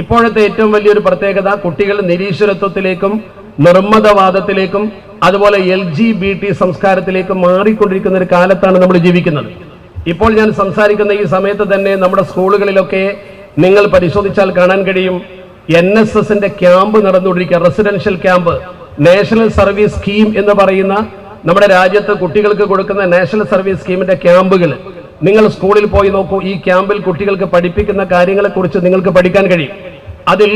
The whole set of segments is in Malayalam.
ഇപ്പോഴത്തെ ഏറ്റവും വലിയൊരു പ്രത്യേകത കുട്ടികൾ നിരീശ്വരത്വത്തിലേക്കും നിർമ്മതവാദത്തിലേക്കും അതുപോലെ എൽ ജി ബി ടി സംസ്കാരത്തിലേക്കും മാറിക്കൊണ്ടിരിക്കുന്ന ഒരു കാലത്താണ് നമ്മൾ ജീവിക്കുന്നത്. ഇപ്പോൾ ഞാൻ സംസാരിക്കുന്ന ഈ സമയത്ത് തന്നെ നമ്മുടെ സ്കൂളുകളിലൊക്കെ നിങ്ങൾ പരിശോധിച്ചാൽ കാണാൻ കഴിയും എൻ എസ് എസിന്റെ ക്യാമ്പ് നടന്നുകൊണ്ടിരിക്കുക residential camp national service scheme എന്ന് പറയുന്ന നമ്മുടെ രാജ്യത്ത് കുട്ടികൾക്ക് കൊടുക്കുന്ന നാഷണൽ സർവീസ് സ്കീമിന്റെ ക്യാമ്പുകൾ. നിങ്ങൾ സ്കൂളിൽ പോയി നോക്കൂ ഈ ക്യാമ്പിൽ കുട്ടികൾക്ക് പഠിപ്പിക്കുന്ന കാര്യങ്ങളെക്കുറിച്ച് നിങ്ങൾക്ക് പഠിക്കാൻ കഴിയും. അതിൽ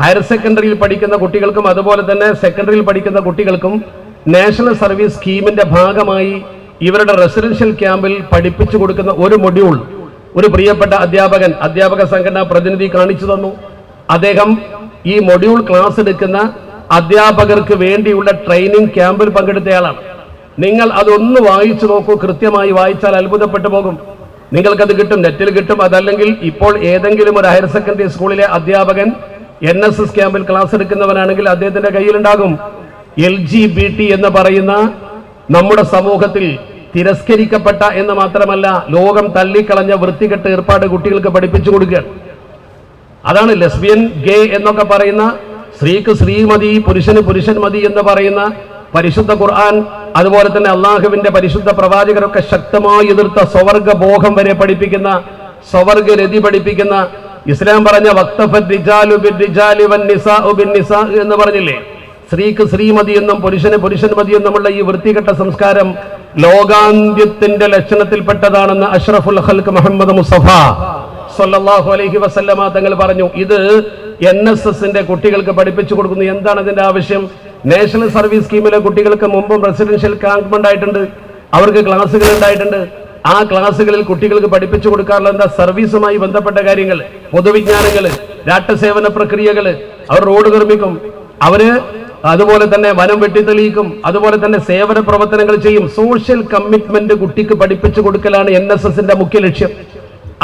ഹയർ സെക്കൻഡറിയിൽ പഠിക്കുന്ന കുട്ടികൾക്കും അതുപോലെ തന്നെ സെക്കൻഡറിയിൽ പഠിക്കുന്ന കുട്ടികൾക്കും നാഷണൽ സർവീസ് സ്കീമിന്റെ ഭാഗമായി ഇവരുടെ റെസിഡൻഷ്യൽ ക്യാമ്പിൽ പഠിപ്പിച്ചു കൊടുക്കുന്ന ഒരു മൊഡ്യൂൾ ഒരു പ്രിയപ്പെട്ട അധ്യാപകൻ അധ്യാപക സംഘടനാ പ്രതിനിധി കാണിച്ചു തന്നു. അദ്ദേഹം ഈ മൊഡ്യൂൾ ക്ലാസ് എടുക്കുന്ന അധ്യാപകർക്ക് വേണ്ടിയുള്ള ട്രെയിനിങ് ക്യാമ്പിൽ പങ്കെടുത്തയാളാണ് നിങ്ങൾ അതൊന്ന് വായിച്ചു നോക്കൂ. കൃത്യമായി വായിച്ചാൽ അത്ഭുതപ്പെട്ടു പോകും. നിങ്ങൾക്കത് കിട്ടും നെറ്റിൽ കിട്ടും. അതല്ലെങ്കിൽ ഇപ്പോൾ ഏതെങ്കിലും ഒരു ഹയർ സെക്കൻഡറി സ്കൂളിലെ അധ്യാപകൻ എൻ എസ് എസ് ക്യാമ്പിൽ ക്ലാസ് എടുക്കുന്നവനാണെങ്കിൽ അദ്ദേഹത്തിന്റെ കയ്യിലുണ്ടാകും. എൽ ജി ബി ടി എന്ന് പറയുന്ന നമ്മുടെ സമൂഹത്തിൽ തിരസ്കരിക്കപ്പെട്ട എന്ന് മാത്രമല്ല ലോകം തള്ളിക്കളഞ്ഞ വൃത്തികെട്ട ഏർപ്പാട് കുട്ടികൾക്ക് പഠിപ്പിച്ചു കൊടുക്കുകയാണ് അതാണ് ലെസ്ബിയൻ ഗേ എന്നൊക്കെ പറയുന്ന സ്ത്രീക്ക് സ്ത്രീ മതി പുരുഷന് പുരുഷൻ മതി എന്ന് പറയുന്ന പരിശുദ്ധ ഖുർആൻ അതുപോലെ തന്നെ അള്ളാഹുവിന്റെ പരിശുദ്ധ പ്രവാചകരൊക്കെ ശക്തമായി എതിർത്ത സ്വവർഗ ബോധം വരെ പഠിപ്പിക്കുന്ന സ്വവർഗ രതി പഠിപ്പിക്കുന്ന ഇസ്ലാം പറഞ്ഞ എന്ന് പറഞ്ഞില്ലേ? സ്ത്രീക്ക് ശ്രീമതി എന്നും പുരുഷന് പുരുഷൻ മതി എന്നുമുള്ള ഈ വൃത്തികെട്ട സംസ്കാരം ലോകാന്ത്യത്തിന്റെ ലക്ഷണത്തിൽപ്പെട്ടതാണെന്ന് അഷ്റഫുൽ ഹൽക്ക് മുഹമ്മദ് മുസഫ സല്ലല്ലാഹു അലഹി വസല്ലമ തങ്ങൾ പറഞ്ഞു. ഇത് എൻ എസ് എസിന്റെ കുട്ടികൾക്ക് പഠിപ്പിച്ചു കൊടുക്കുന്നു. എന്താണ് ഇതിന്റെ ആവശ്യം? നാഷണൽ സർവീസ് സ്കീമിലെ കുട്ടികൾക്ക് മുമ്പും റെസിഡൻഷ്യൽ ക്യാമ്പ് ഉണ്ടായിട്ടുണ്ട് അവർക്ക് ക്ലാസ്സുകൾ ഉണ്ടായിട്ടുണ്ട്. ആ ക്ലാസ്സുകളിൽ കുട്ടികൾക്ക് പഠിപ്പിച്ചു കൊടുക്കാറുള്ള എന്താ സർവീസുമായി ബന്ധപ്പെട്ട കാര്യങ്ങൾ പൊതുവിജ്ഞാനങ്ങൾ രാഷ്ട്രസേവന പ്രക്രിയകൾ അവർ റോഡ് നിർമ്മിക്കും. അവർ അതുപോലെ തന്നെ വനം വെട്ടിത്തെളിയിക്കും. അതുപോലെ തന്നെ സേവന പ്രവർത്തനങ്ങൾ ചെയ്യും. സോഷ്യൽ കമ്മിറ്റ്മെന്റ് കുട്ടിക്ക് പഠിപ്പിച്ചു കൊടുക്കലാണ് എൻ എസ് എസിന്റെ മുഖ്യ ലക്ഷ്യം.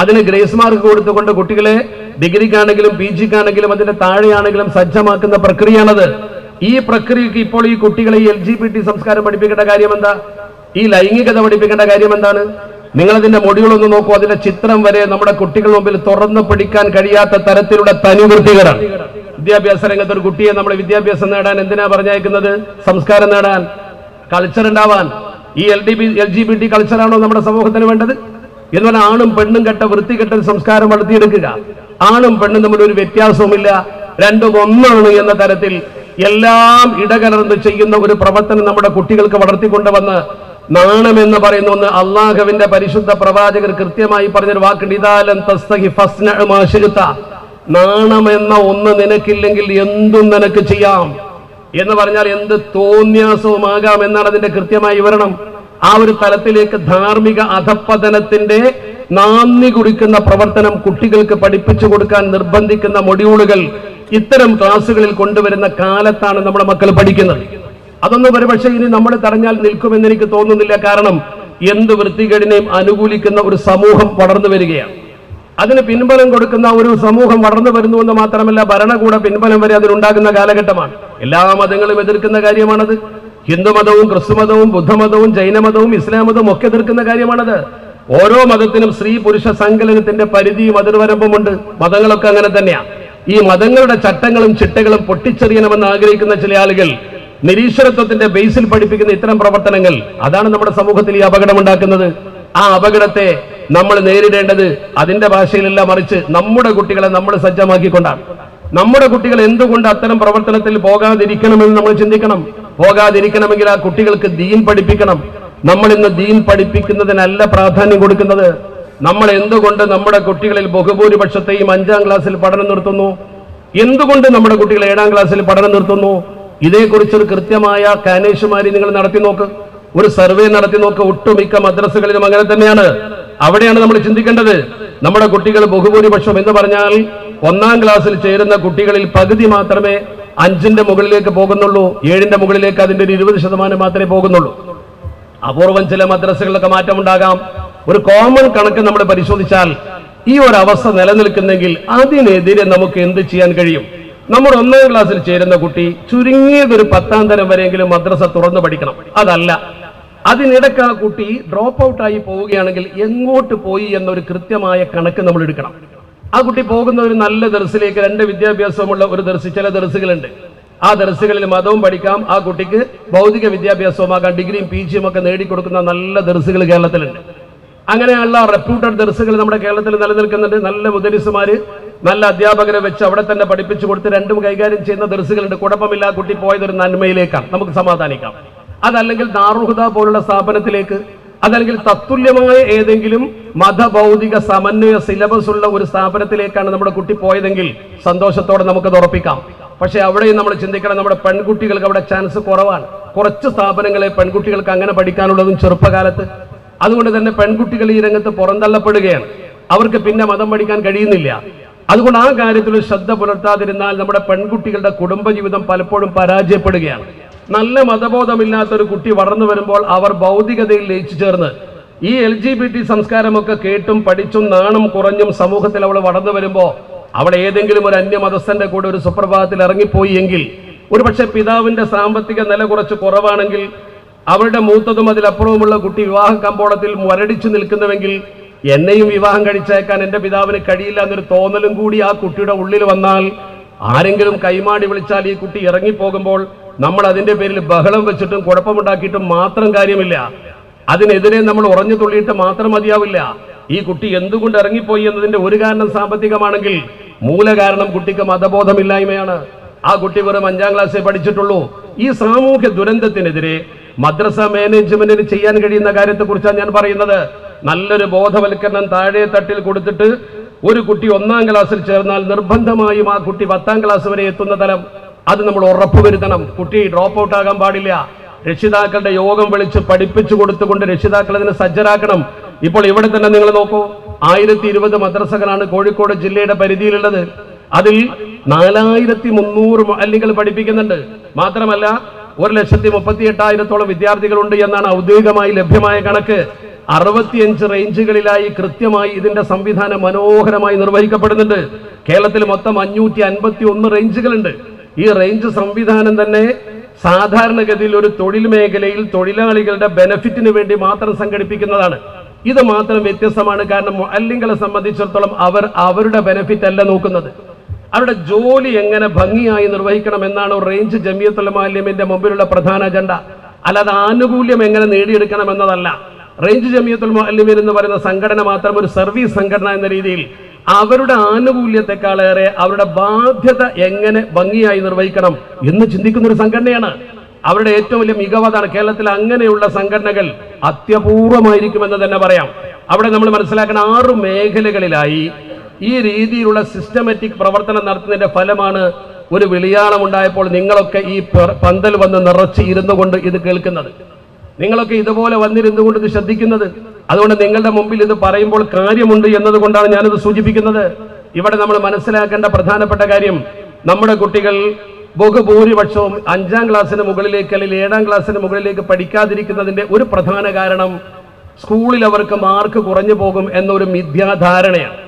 അതിന് ഗ്രേസ് മാർക്ക് കൊടുത്തുകൊണ്ട് കുട്ടികളെ ഡിഗ്രിക്കാണെങ്കിലും പി ജിക്കാണെങ്കിലും അതിന്റെ താഴെയാണെങ്കിലും സജ്ജമാക്കുന്ന പ്രക്രിയയാണത്. ഈ പ്രക്രിയക്ക് ഇപ്പോൾ ഈ കുട്ടികളെ എൽ ജി ടി സംസ്കാരം പഠിപ്പിക്കേണ്ട കാര്യം എന്താ ഈ ലൈംഗികത പഠിപ്പിക്കേണ്ട കാര്യം എന്താണ് മൊഡ്യൂൾ ഒന്ന് നോക്കൂ. അതിന്റെ ചിത്രം വരെ നമ്മുടെ കുട്ടികൾ മുമ്പിൽ തുറന്നു പിടിക്കാൻ കഴിയാത്ത തരത്തിലുള്ള തനിവൃത്തികളാണ്. വിദ്യാഭ്യാസ രംഗത്ത് ഒരു കുട്ടിയെ നമ്മൾ വിദ്യാഭ്യാസം നേടാൻ എന്തിനാ പറഞ്ഞയക്കുന്നത്? സംസ്കാരം നേടാൻ കൾച്ചർ ഉണ്ടാവാൻ. ഈ L D B L G B T കൾച്ചറാണോ നമ്മുടെ സമൂഹത്തിന് വേണ്ടത്? എന്ന് പറഞ്ഞാൽ ആണും പെണ്ണും കെട്ട വൃത്തി കെട്ട സംസ്കാരം വളർത്തിയെടുക്കുക. ആണും പെണ്ണും തമ്മിൽ ഒരു വ്യത്യാസവുമില്ല. രണ്ടും ഒന്നാണ് എന്ന തരത്തിൽ എല്ലാം ഇടകലർന്ന് ചെയ്യുന്ന ഒരു പ്രവർത്തനം നമ്മുടെ കുട്ടികൾക്ക് വളർത്തിക്കൊണ്ടുവന്ന് നാണം എന്ന് പറയുന്ന ഒന്ന് അള്ളാഹുവിന്റെ പരിശുദ്ധ പ്രവാചകർ കൃത്യമായി പറഞ്ഞൊരു വാക്കുണ്ട് ശിഅ്ത. നാണം ഒന്ന് നിനക്കില്ലെങ്കിൽ എന്തും നിനക്ക് ചെയ്യാം എന്ന് പറഞ്ഞാൽ എന്ത് തോന്യാസവുമാകാം എന്നാണ് അതിന്റെ കൃത്യമായ വിവരണം ആ ഒരു തലത്തിലേക്ക് ധാർമ്മിക അധപ്പതനത്തിന്റെ നാന്ദി കുറിക്കുന്ന പ്രവർത്തനം കുട്ടികൾക്ക് പഠിപ്പിച്ചു കൊടുക്കാൻ നിർബന്ധിക്കുന്ന മൊഡ്യൂളുകൾ ഇത്തരം ക്ലാസ്സുകളിൽ കൊണ്ടുവരുന്ന കാലത്താണ് നമ്മുടെ മക്കൾ പഠിക്കുന്നത്. അതൊന്നും ഒരുപക്ഷെ ഇനി നമ്മൾ തടഞ്ഞാൽ നിൽക്കുമെന്ന് എനിക്ക് തോന്നുന്നില്ല. കാരണം എന്ത് വൃത്തികേടിനെയും അനുകൂലിക്കുന്ന ഒരു സമൂഹം വളർന്നു വരികയാണ്. അതിന് പിൻബലം കൊടുക്കുന്ന ഒരു സമൂഹം വളർന്നു വരുന്നു എന്ന് മാത്രമല്ല ഭരണകൂട പിൻബലം വരെ അതിനുണ്ടാകുന്ന കാലഘട്ടമാണ്. എല്ലാ മതങ്ങളും എതിർക്കുന്ന കാര്യമാണത്. ഹിന്ദുമതവും ക്രിസ്തുമതവും ബുദ്ധമതവും ജൈനമതവും ഇസ്ലാം മതവും ഒക്കെ എതിർക്കുന്ന കാര്യമാണത്. ഓരോ മതത്തിനും സ്ത്രീ പുരുഷ സങ്കലനത്തിന്റെ പരിധിയും അതിർവരമ്പുമുണ്ട്. മതങ്ങളൊക്കെ അങ്ങനെ തന്നെയാണ് ഈ മതങ്ങളുടെ ചട്ടങ്ങളും ചിട്ടകളും പൊട്ടിച്ചെറിയണമെന്ന് ആഗ്രഹിക്കുന്ന ചില ആളുകൾ നിരീശ്വരത്വത്തിന്റെ ബേസിൽ പഠിപ്പിക്കുന്ന ഇത്തരം പ്രവർത്തനങ്ങൾ അതാണ് നമ്മുടെ സമൂഹത്തിൽ ഈ അപകടം ഉണ്ടാക്കുന്നത് ആ അപകടത്തെ നമ്മൾ നേരിടേണ്ടത് അതിന്റെ ഭാഷയിലല്ല മറിച്ച് നമ്മുടെ കുട്ടികളെ നമ്മൾ സജ്ജമാക്കിക്കൊണ്ടാണ്. നമ്മുടെ കുട്ടികൾ എന്തുകൊണ്ട് അത്തരം പ്രവർത്തനത്തിൽ പോകാതിരിക്കണമെന്ന് നമ്മൾ ചിന്തിക്കണം? പോകാതിരിക്കണമെങ്കിൽ ആ കുട്ടികൾക്ക് ദീൻ പഠിപ്പിക്കണം. നമ്മൾ ഇന്ന് ദീൻ പഠിപ്പിക്കുന്നതിനല്ല പ്രാധാന്യം കൊടുക്കുന്നത്. നമ്മൾ എന്തുകൊണ്ട് നമ്മുടെ കുട്ടികളിൽ ബഹുഭൂരിപക്ഷത്തെയും അഞ്ചാം ക്ലാസ്സിൽ പഠനം നിർത്തുന്നു? എന്തുകൊണ്ട് നമ്മുടെ കുട്ടികൾ ഏഴാം ക്ലാസ്സിൽ പഠനം നിർത്തുന്നു? ഇതേക്കുറിച്ചൊരു കൃത്യമായ കാനേഷുമാരി നിങ്ങൾ നടത്തി നോക്ക്. ഒരു സർവേ നടത്തി നോക്ക്. ഒട്ടുമിക്ക മദ്രസകളിലും അങ്ങനെ തന്നെയാണ്. അവിടെയാണ് നമ്മൾ ചിന്തിക്കേണ്ടത്. നമ്മുടെ കുട്ടികൾ ബഹുഭൂരിപക്ഷം എന്ന് പറഞ്ഞാൽ ഒന്നാം ക്ലാസ്സിൽ ചേരുന്ന കുട്ടികളിൽ പകുതി മാത്രമേ അഞ്ചിന്റെ മുകളിലേക്ക് പോകുന്നുള്ളൂ. ഏഴിന്റെ മുകളിലേക്ക് അതിന്റെ ഒരു ഇരുപത് ശതമാനം മാത്രമേ പോകുന്നുള്ളൂ. അപൂർവം ചില മദ്രസകളിലൊക്കെ മാറ്റമുണ്ടാകാം. ഒരു കോമൺ കണക്ക് നമ്മൾ പരിശോധിച്ചാൽ ഈ ഒരു അവസ്ഥ നിലനിൽക്കുന്നെങ്കിൽ അതിനെതിരെ നമുക്ക് എന്ത് ചെയ്യാൻ കഴിയും? നമ്മൾ ഒന്നാം ക്ലാസ്സിൽ ചേരുന്ന കുട്ടി ചുരുങ്ങിയത് ഒരു പത്താം തരം വരെയെങ്കിലും മദ്രസ തുറന്നു പഠിക്കണം. അതല്ല. അതിനിടയ്ക്ക് ആ കുട്ടി ഡ്രോപ്പ് ഔട്ട് ആയി പോവുകയാണെങ്കിൽ എങ്ങോട്ട് പോയി എന്നൊരു കൃത്യമായ കണക്ക് നമ്മൾ എടുക്കണം. ആ കുട്ടി പോകുന്ന ഒരു നല്ല ദർസിലേക്ക് രണ്ട് വിദ്യാഭ്യാസമുള്ള ഒരു ദർസ് ചില ദർസുകളുണ്ട്. ആ ദർസുകളിൽ മതവും പഠിക്കാം. ആ കുട്ടിക്ക് ഭൗതിക വിദ്യാഭ്യാസവുമാകാം ഡിഗ്രിയും പി ജിയും ഒക്കെ നേടിക്കൊടുക്കുന്ന നല്ല ദർസുകൾ കേരളത്തിലുണ്ട്. അങ്ങനെയുള്ള റെപ്യൂട്ടഡ് ദർസുകൾ നമ്മുടെ കേരളത്തിൽ നിലനിൽക്കുന്നുണ്ട്. നല്ല മുദലിസുമാർ നല്ല അധ്യാപകരെ വെച്ച് അവിടെ തന്നെ പഠിപ്പിച്ചു കൊടുത്ത് രണ്ടും കൈകാര്യം ചെയ്യുന്ന ദർസുകളുണ്ട്. കുഴപ്പമില്ല കുട്ടി പോയത് ഒരു നന്മയിലേക്കാണ്. നമുക്ക് സമാധാനിക്കാം. അതല്ലെങ്കിൽ ദാറുഹുദ പോലുള്ള സ്ഥാപനത്തിലേക്ക് അതല്ലെങ്കിൽ തത്തുല്യമായ ഏതെങ്കിലും മതഭൗതിക സമന്വയ സിലബസ് ഉള്ള ഒരു സ്ഥാപനത്തിലേക്കാണ് നമ്മുടെ കുട്ടി പോയതെങ്കിൽ സന്തോഷത്തോടെ നമുക്കത് ഉറപ്പിക്കാം. പക്ഷേ അവിടെയും നമ്മൾ ചിന്തിക്കണം നമ്മുടെ പെൺകുട്ടികൾക്ക് അവിടെ ചാൻസ് കുറവാണ്. കുറച്ച് സ്ഥാപനങ്ങളെ പെൺകുട്ടികൾക്ക് അങ്ങനെ പഠിക്കാനുള്ളതും ചെറുപ്പകാലത്ത് അതുകൊണ്ട് തന്നെ പെൺകുട്ടികൾ ഈ രംഗത്ത് പുറന്തള്ളപ്പെടുകയാണ്. അവർക്ക് പിന്നെ മതം പഠിക്കാൻ കഴിയുന്നില്ല. അതുകൊണ്ട് ആ കാര്യത്തിൽ ശ്രദ്ധ പുലർത്താതിരുന്നാൽ നമ്മുടെ പെൺകുട്ടികളുടെ കുടുംബജീവിതം പലപ്പോഴും പരാജയപ്പെടുകയാണ്. നല്ല മതബോധമില്ലാത്ത ഒരു കുട്ടി വളർന്നു വരുമ്പോൾ അവർ ഭൗതികതയിൽ ലയിച്ചു ചേർന്ന് ഈ എൽ ജി ബി ടി സംസ്കാരമൊക്കെ കേട്ടും പഠിച്ചും നാണും കുറഞ്ഞും സമൂഹത്തിൽ അവൾ വളർന്നു വരുമ്പോൾ അവിടെ ഏതെങ്കിലും ഒരു അന്യമതസ്ഥന്റെ കൂടെ ഒരു സുപ്രഭാതത്തിൽ ഇറങ്ങിപ്പോയി എങ്കിൽ ഒരുപക്ഷെ പിതാവിന്റെ സാമ്പത്തിക നില കുറച്ച് കുറവാണെങ്കിൽ അവരുടെ മൂത്തതും അതിലപ്പുറവുമുള്ള കുട്ടി വിവാഹ കമ്പോളത്തിൽ മുരടിച്ചു നിൽക്കുന്നുവെങ്കിൽ എന്നെയും വിവാഹം കഴിച്ചേക്കാൻ എന്റെ പിതാവിന് കഴിയില്ല എന്നൊരു തോന്നലും കൂടി ആ കുട്ടിയുടെ ഉള്ളിൽ വന്നാൽ ആരെങ്കിലും കൈമാടി വിളിച്ചാൽ ഈ കുട്ടി ഇറങ്ങിപ്പോകുമ്പോൾ നമ്മൾ അതിന്റെ പേരിൽ ബഹളം വെച്ചിട്ടും കുഴപ്പമുണ്ടാക്കിയിട്ടും മാത്രം കാര്യമില്ല. അതിനെതിരെ നമ്മൾ ഉറഞ്ഞു തുള്ളിയിട്ട് മാത്രം മതിയാവില്ല. ഈ കുട്ടി എന്തുകൊണ്ട് ഇറങ്ങിപ്പോയി എന്നതിന്റെ ഒരു കാരണം സാമ്പത്തികമാണെങ്കിൽ മൂലകാരണം കുട്ടിക്ക് മതബോധമില്ലായ്മയാണ്. ആ കുട്ടി വെറും അഞ്ചാം ക്ലാസ്സിൽ പഠിച്ചിട്ടുള്ളൂ. ഈ സാമൂഹ്യ ദുരന്തത്തിനെതിരെ മദ്രസ മാനേജ്മെന്റിന് ചെയ്യാൻ കഴിയുന്ന കാര്യത്തെ കുറിച്ചാണ് ഞാൻ പറയുന്നത്. നല്ലൊരു ബോധവൽക്കരണം താഴെ തട്ടിൽ കൊടുത്തിട്ട് ഒരു കുട്ടി ഒന്നാം ക്ലാസ്സിൽ ചേർന്നാൽ നിർബന്ധമായും ആ കുട്ടി പത്താം ക്ലാസ് വരെ എത്തുന്ന തലം അത് നമ്മൾ ഉറപ്പുവരുത്തണം കുട്ടി ഡ്രോപ്പ് ഔട്ട് ആകാൻ പാടില്ല. രക്ഷിതാക്കളുടെ യോഗം വിളിച്ച് പഠിപ്പിച്ചു കൊടുത്തുകൊണ്ട് രക്ഷിതാക്കൾ അതിനെ സജ്ജരാക്കണം. ഇപ്പോൾ ഇവിടെ തന്നെ നിങ്ങൾ നോക്കൂ ആയിരത്തി ഇരുപത് മദ്രസകളാണ് കോഴിക്കോട് ജില്ലയുടെ പരിധിയിലുള്ളത്. അതിൽ നാലായിരത്തി മുന്നൂറ് അല്ലെങ്കിൽ പഠിപ്പിക്കുന്നുണ്ട്. മാത്രമല്ല ഒരു ലക്ഷത്തി മുപ്പത്തി എട്ടായിരത്തോളം വിദ്യാർത്ഥികളുണ്ട് എന്നാണ് ഔദ്യോഗികമായി ലഭ്യമായ കണക്ക്. അറുപത്തിയഞ്ച് റേഞ്ചുകളിലായി കൃത്യമായി ഇതിന്റെ സംവിധാനം മനോഹരമായി നിർവഹിക്കപ്പെടുന്നുണ്ട്. കേരളത്തിൽ മൊത്തം അഞ്ഞൂറ്റി അൻപത്തി ഒന്ന് റേഞ്ചുകളുണ്ട്. ഈ റേഞ്ച് സംവിധാനം തന്നെ സാധാരണഗതിയിൽ ഒരു തൊഴിൽ മേഖലയിൽ തൊഴിലാളികളുടെ ബെനഫിറ്റിന് വേണ്ടി മാത്രം സംഘടിപ്പിക്കുന്നതാണ്. ഇത് മാത്രം വ്യത്യസ്തമാണ്. കാരണം മുഅല്ലിങ്ങളെ സംബന്ധിച്ചിടത്തോളം അവർ അവരുടെ ബെനഫിറ്റ് അല്ല നോക്കുന്നത്. അവരുടെ ജോലി എങ്ങനെ ഭംഗിയായി നിർവഹിക്കണം എന്നാണ് റേഞ്ച് ജമിയത്തുലമാലിമിന്റെ മുമ്പിലുള്ള പ്രധാന അജണ്ട അല്ലാതെ ആനുകൂല്യം എങ്ങനെ നേടിയെടുക്കണം എന്നതല്ല. റേഞ്ച് ജമിയത്തുൽ മാലിമിൻ എന്ന് പറയുന്ന സംഘടന മാത്രം ഒരു സർവീസ് സംഘടന എന്ന രീതിയിൽ അവരുടെ ആനുകൂല്യത്തെക്കാളേറെ അവരുടെ ബാധ്യത എങ്ങനെ ഭംഗിയായി നിർവഹിക്കണം എന്ന് ചിന്തിക്കുന്ന ഒരു സംഘടനയാണ്. അവരുടെ ഏറ്റവും വലിയ മികവതാണ് കേരളത്തിൽ അങ്ങനെയുള്ള സംഘടനകൾ അത്യപൂർവമായിരിക്കുമെന്ന് തന്നെ പറയാം. അവിടെ നമ്മൾ മനസ്സിലാക്കുന്ന ആറ് മേഖലകളിലായി ഈ രീതിയിലുള്ള സിസ്റ്റമാറ്റിക് പ്രവർത്തനം നടത്തുന്നതിന്റെ ഫലമാണ് ഒരു ഉണ്ടായപ്പോൾ നിങ്ങളൊക്കെ ഈ പന്തൽ വന്ന് നിറച്ച് ഇരുന്നു കൊണ്ട് ഇത് കേൾക്കുന്നത്. നിങ്ങളൊക്കെ ഇതുപോലെ വന്നിരുന്നു കൊണ്ട് ഇത് ശ്രദ്ധിക്കുന്നത്. അതുകൊണ്ട് നിങ്ങളുടെ മുമ്പിൽ ഇത് പറയുമ്പോൾ കാര്യമുണ്ട് എന്നതുകൊണ്ടാണ് ഞാനിത് സൂചിപ്പിക്കുന്നത്. ഇവിടെ നമ്മൾ മനസ്സിലാക്കേണ്ട പ്രധാനപ്പെട്ട കാര്യം നമ്മുടെ കുട്ടികൾ ബഹുഭൂരിപക്ഷവും അഞ്ചാം ക്ലാസ്സിന് മുകളിലേക്ക് അല്ലെങ്കിൽ ഏഴാം ക്ലാസ്സിന് മുകളിലേക്ക് പഠിക്കാതിരിക്കുന്നതിന്റെ ഒരു പ്രധാന കാരണം സ്കൂളിൽ അവർക്ക് മാർക്ക് കുറഞ്ഞു പോകും എന്നൊരു മിഥ്യാധാരണയാണ്.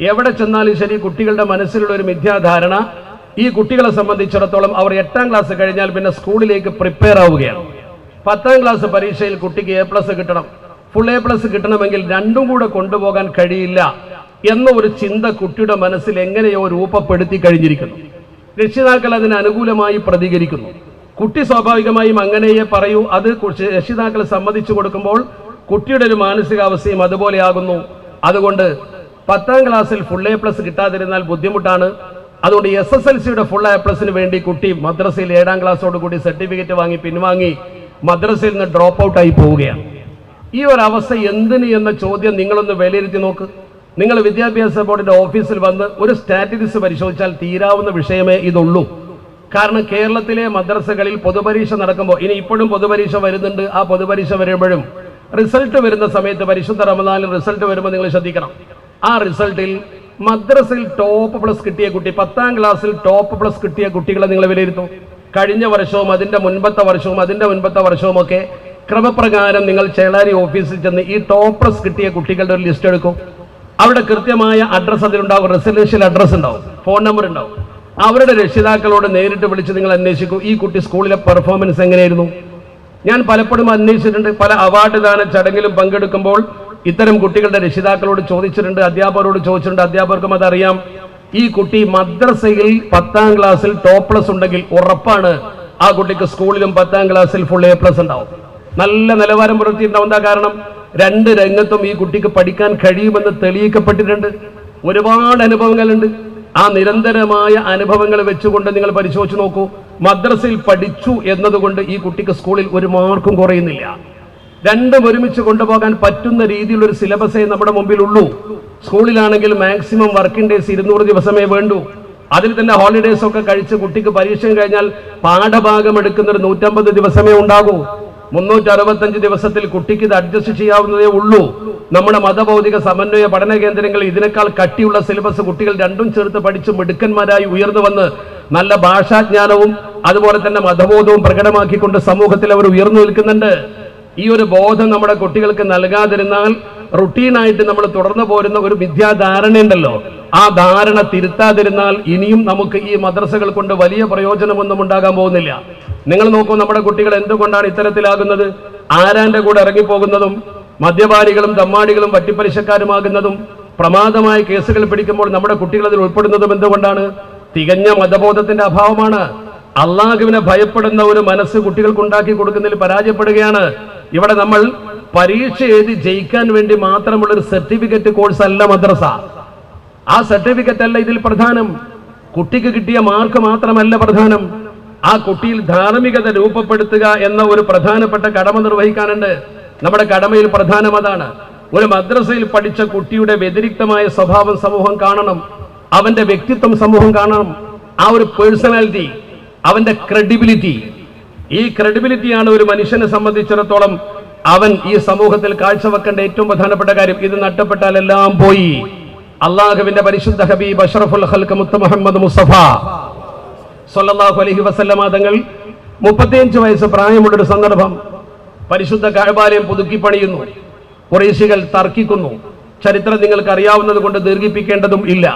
എവിടെ ചെന്നാലും ശരി കുട്ടികളുടെ മനസ്സിലുള്ള ഒരു മിഥ്യാധാരണ. ഈ കുട്ടികളെ സംബന്ധിച്ചിടത്തോളം അവർ എട്ടാം ക്ലാസ് കഴിഞ്ഞാൽ പിന്നെ സ്കൂളിലേക്ക് പ്രിപ്പയർ ആവുകയാണ്. പത്താം ക്ലാസ് പരീക്ഷയിൽ കുട്ടിക്ക് എ പ്ലസ് കിട്ടണം. ഫുൾ എ പ്ലസ് കിട്ടണമെങ്കിൽ രണ്ടും കൂടെ കൊണ്ടുപോകാൻ കഴിയില്ല എന്ന ഒരു ചിന്ത കുട്ടിയുടെ മനസ്സിൽ എങ്ങനെയോ രൂപപ്പെടുത്തി കഴിഞ്ഞിരിക്കുന്നു. രക്ഷിതാക്കൾ അതിന് അനുകൂലമായി പ്രതികരിക്കുന്നു. കുട്ടി സ്വാഭാവികമായും അങ്ങനെയേ പറയൂ. അത് രക്ഷിതാക്കൾ സമ്മതിച്ചു കൊടുക്കുമ്പോൾ കുട്ടിയുടെ ഒരു മാനസികാവസ്ഥയും അതുപോലെയാകുന്നു അതുകൊണ്ട് പത്താം ക്ലാസ്സിൽ ഫുൾ എ പ്ലസ് കിട്ടാതിരുന്നാൽ ബുദ്ധിമുട്ടാണ്. അതുകൊണ്ട് എസ് എസ് എൽ സിയുടെ ഫുൾ എ പ്ലസിന് വേണ്ടി കുട്ടി മദ്രസയിൽ ഏഴാം ക്ലാസ്സോട് കൂടി സർട്ടിഫിക്കറ്റ് വാങ്ങി പിൻവാങ്ങി മദ്രസയിൽ നിന്ന് ഡ്രോപ്പ് ഔട്ട് ആയി പോവുകയാണ്. ഈ ഒരു അവസ്ഥ എന്തിന് എന്ന ചോദ്യം നിങ്ങളൊന്ന് വിലയിരുത്തി നോക്ക്. നിങ്ങൾ വിദ്യാഭ്യാസ ബോർഡിന്റെ ഓഫീസിൽ വന്ന് ഒരു സ്റ്റാറ്റിസ് പരിശോധിച്ചാൽ തീരാവുന്ന വിഷയമേ ഇതുള്ളൂ. കാരണം കേരളത്തിലെ മദ്രസകളിൽ പൊതുപരീക്ഷ നടക്കുമ്പോൾ ഇനി ഇപ്പോഴും പൊതുപരീക്ഷ വരുന്നുണ്ട്. ആ പൊതുപരീക്ഷ വരുമ്പോഴും റിസൾട്ട് വരുന്ന സമയത്ത് പരിശുദ്ധ റമദാനിൽ റിസൾട്ട് വരുമ്പോൾ നിങ്ങൾ ശ്രദ്ധിക്കണം. ആ റിസൾട്ടിൽ മദ്രസിൽ ടോപ്പ് പ്ലസ് കിട്ടിയ കുട്ടി പത്താം ക്ലാസ്സിൽ ടോപ്പ് പ്ലസ് കിട്ടിയ കുട്ടികളെ നിങ്ങൾ വിലയിരുത്തും. കഴിഞ്ഞ വർഷവും അതിന്റെ മുൻപത്തെ വർഷവും അതിന്റെ മുൻപത്തെ വർഷവും ഒക്കെ ക്രമപ്രകാരം നിങ്ങൾ ചേളാരി ഓഫീസിൽ ചെന്ന് ഈ ടോപ്പ് പ്ലസ് കിട്ടിയ കുട്ടികളുടെ ഒരു ലിസ്റ്റ് എടുക്കും. അവിടെ കൃത്യമായ അഡ്രസ്സ് അതിലുണ്ടാവും. റെസിഡൻഷ്യൽ അഡ്രസ്സ് ഉണ്ടാവും. ഫോൺ നമ്പർ ഉണ്ടാവും. അവരുടെ രക്ഷിതാക്കളോട് നേരിട്ട് വിളിച്ച് നിങ്ങൾ അന്വേഷിക്കും. ഈ കുട്ടി സ്കൂളിലെ പെർഫോമൻസ് എങ്ങനെയായിരുന്നു? ഞാൻ പലപ്പോഴും അന്വേഷിച്ചിട്ടുണ്ട്. പല അവാർഡ് ദാന ചടങ്ങിലും പങ്കെടുക്കുമ്പോൾ ഇത്തരം കുട്ടികളുടെ രക്ഷിതാക്കളോട് ചോദിച്ചിട്ടുണ്ട് അധ്യാപകരോട് ചോദിച്ചിട്ടുണ്ട് അധ്യാപകർക്കും അതറിയാം. ഈ കുട്ടി മദ്രസയിൽ പത്താം ക്ലാസ്സിൽ ടോപ്പ് പ്ലസ് ഉണ്ടെങ്കിൽ ഉറപ്പാണ് ആ കുട്ടിക്ക് സ്കൂളിലും പത്താം ക്ലാസ്സിൽ ഫുൾ എ പ്ലസ് ഉണ്ടാവും. നല്ല നിലവാരം പുലർത്തിയിട്ടുണ്ടാവും. എന്താ കാരണം? രണ്ട് രംഗത്തും ഈ കുട്ടിക്ക് പഠിക്കാൻ കഴിയുമെന്ന് തെളിയിക്കപ്പെട്ടിട്ടുണ്ട്. ഒരുപാട് അനുഭവങ്ങളുണ്ട്. ആ നിരന്തരമായ അനുഭവങ്ങൾ വെച്ചുകൊണ്ട് നിങ്ങൾ പരിശോധിച്ചു നോക്കൂ. മദ്രസയിൽ പഠിച്ചു എന്നതുകൊണ്ട് ഈ കുട്ടിക്ക് സ്കൂളിൽ ഒരു മാർക്കും കുറയുന്നില്ല. രണ്ടും ഒരുമിച്ച് കൊണ്ടുപോകാൻ പറ്റുന്ന രീതിയിലൊരു സിലബസേ നമ്മുടെ മുമ്പിൽ ഉള്ളൂ സ്കൂളിലാണെങ്കിൽ മാക്സിമം വർക്കിംഗ് ഡേയ്സ് ഇരുന്നൂറ് ദിവസമേ വേണ്ടൂ. അതിൽ തന്നെ ഹോളിഡേയ്സ് ഒക്കെ കഴിച്ച് കുട്ടിക്ക് പരീക്ഷ കഴിഞ്ഞാൽ പാഠഭാഗം എടുക്കുന്ന ഒരു നൂറ്റമ്പത് ദിവസമേ ഉണ്ടാകൂ. മുന്നൂറ്റി അറുപത്തഞ്ച് ദിവസത്തിൽ കുട്ടിക്ക് ഇത് അഡ്ജസ്റ്റ് ചെയ്യാവുന്നതേ ഉള്ളൂ. നമ്മുടെ മതഭൗതിക സമന്വയ പഠന കേന്ദ്രങ്ങൾ ഇതിനേക്കാൾ കട്ടിയുള്ള സിലബസ് കുട്ടികൾ രണ്ടും ചേർത്ത് പഠിച്ച് മിടുക്കന്മാരായി ഉയർന്നു വന്ന് നല്ല ഭാഷാജ്ഞാനവും അതുപോലെ തന്നെ മതബോധവും പ്രകടമാക്കിക്കൊണ്ട് സമൂഹത്തിൽ അവർ ഉയർന്നു നിൽക്കുന്നുണ്ട്. ഈ ഒരു ബോധം നമ്മുടെ കുട്ടികൾക്ക് നൽകാതിരുന്നാൽ റുട്ടീനായിട്ട് നമ്മൾ തുടർന്നു പോരുന്ന ഒരു മിഥ്യാധാരണയുണ്ടല്ലോ ആ ധാരണ തിരുത്താതിരുന്നാൽ ഇനിയും നമുക്ക് ഈ മദ്രസകൾ കൊണ്ട് വലിയ പ്രയോജനമൊന്നും ഉണ്ടാകാൻ പോകുന്നില്ല. നിങ്ങൾ നോക്കൂ നമ്മുടെ കുട്ടികൾ എന്തുകൊണ്ടാണ് ഇത്തരത്തിലാകുന്നത്? ആരാന്റെ കൂടെ ഇറങ്ങിപ്പോകുന്നതും മദ്യപാനികളും തമ്മാടികളും വട്ടിപ്പലിശക്കാരുമാകുന്നതും പ്രമാദമായ കേസുകൾ പിടിക്കുമ്പോൾ നമ്മുടെ കുട്ടികൾ അതിൽ ഉൾപ്പെടുന്നതും എന്തുകൊണ്ടാണ്? തികഞ്ഞ മതബോധത്തിന്റെ അഭാവമാണ്. അള്ളാഹുവിനെ ഭയപ്പെടുന്ന ഒരു മനസ്സ് കുട്ടികൾക്ക് ഉണ്ടാക്കി കൊടുക്കുന്നതിൽ പരാജയപ്പെടുകയാണ്. ഇവിടെ നമ്മൾ പരീക്ഷ എഴുതി ജയിക്കാൻ വേണ്ടി മാത്രമുള്ള ഒരു സർട്ടിഫിക്കറ്റ് കോഴ്സ് അല്ല മദ്രസ. ആ സർട്ടിഫിക്കറ്റ് അല്ല ഇതിൽ പ്രധാനം. കുട്ടിക്ക് കിട്ടിയ മാർക്ക് മാത്രമല്ല പ്രധാനം. ആ കുട്ടിയിൽ ധാർമ്മികത രൂപപ്പെടുത്തുക എന്ന ഒരു പ്രധാനപ്പെട്ട കടമ നിർവഹിക്കാനുണ്ട്. നമ്മുടെ കടമയിൽ പ്രധാനം അതാണ്. ഒരു മദ്രസയിൽ പഠിച്ച കുട്ടിയുടെ വ്യതിരിക്തമായ സ്വഭാവം സമൂഹം കാണണം. അവന്റെ വ്യക്തിത്വം സമൂഹം കാണണം. ആ ഒരു പേഴ്സണാലിറ്റി അവന്റെ ക്രെഡിബിലിറ്റി ഈ ക്രെഡിബിലിറ്റിയാണ് ഒരു മനുഷ്യനെ സംബന്ധിച്ചിടത്തോളം അവൻ ഈ സമൂഹത്തിൽ കാഴ്ചവെക്കേണ്ട ഏറ്റവും പ്രധാനപ്പെട്ട കാര്യം. ഇത് നഷ്ടപ്പെട്ടാൽ എല്ലാം പോയി. അള്ളാഹുവിന്റെ പരിശുദ്ധ ഹബീബ് അഷ്റഫുൽ ഹൽക്ക് മുത്ത് മുഹമ്മദ് മുസഫ സൊല്ലാഹു അലഹി വസല്ലമ തങ്ങൾ മുപ്പത്തിയഞ്ച് വയസ്സ് പ്രായമുള്ള ഒരു സന്ദർഭം പരിശുദ്ധ കഴബാലയം പുതുക്കി പണിയുന്നു കുറേശികൾ തർക്കിക്കുന്നു. ചരിത്രം നിങ്ങൾക്ക് അറിയാവുന്നത് കൊണ്ട് ദീർഘിപ്പിക്കേണ്ടതും ഇല്ല.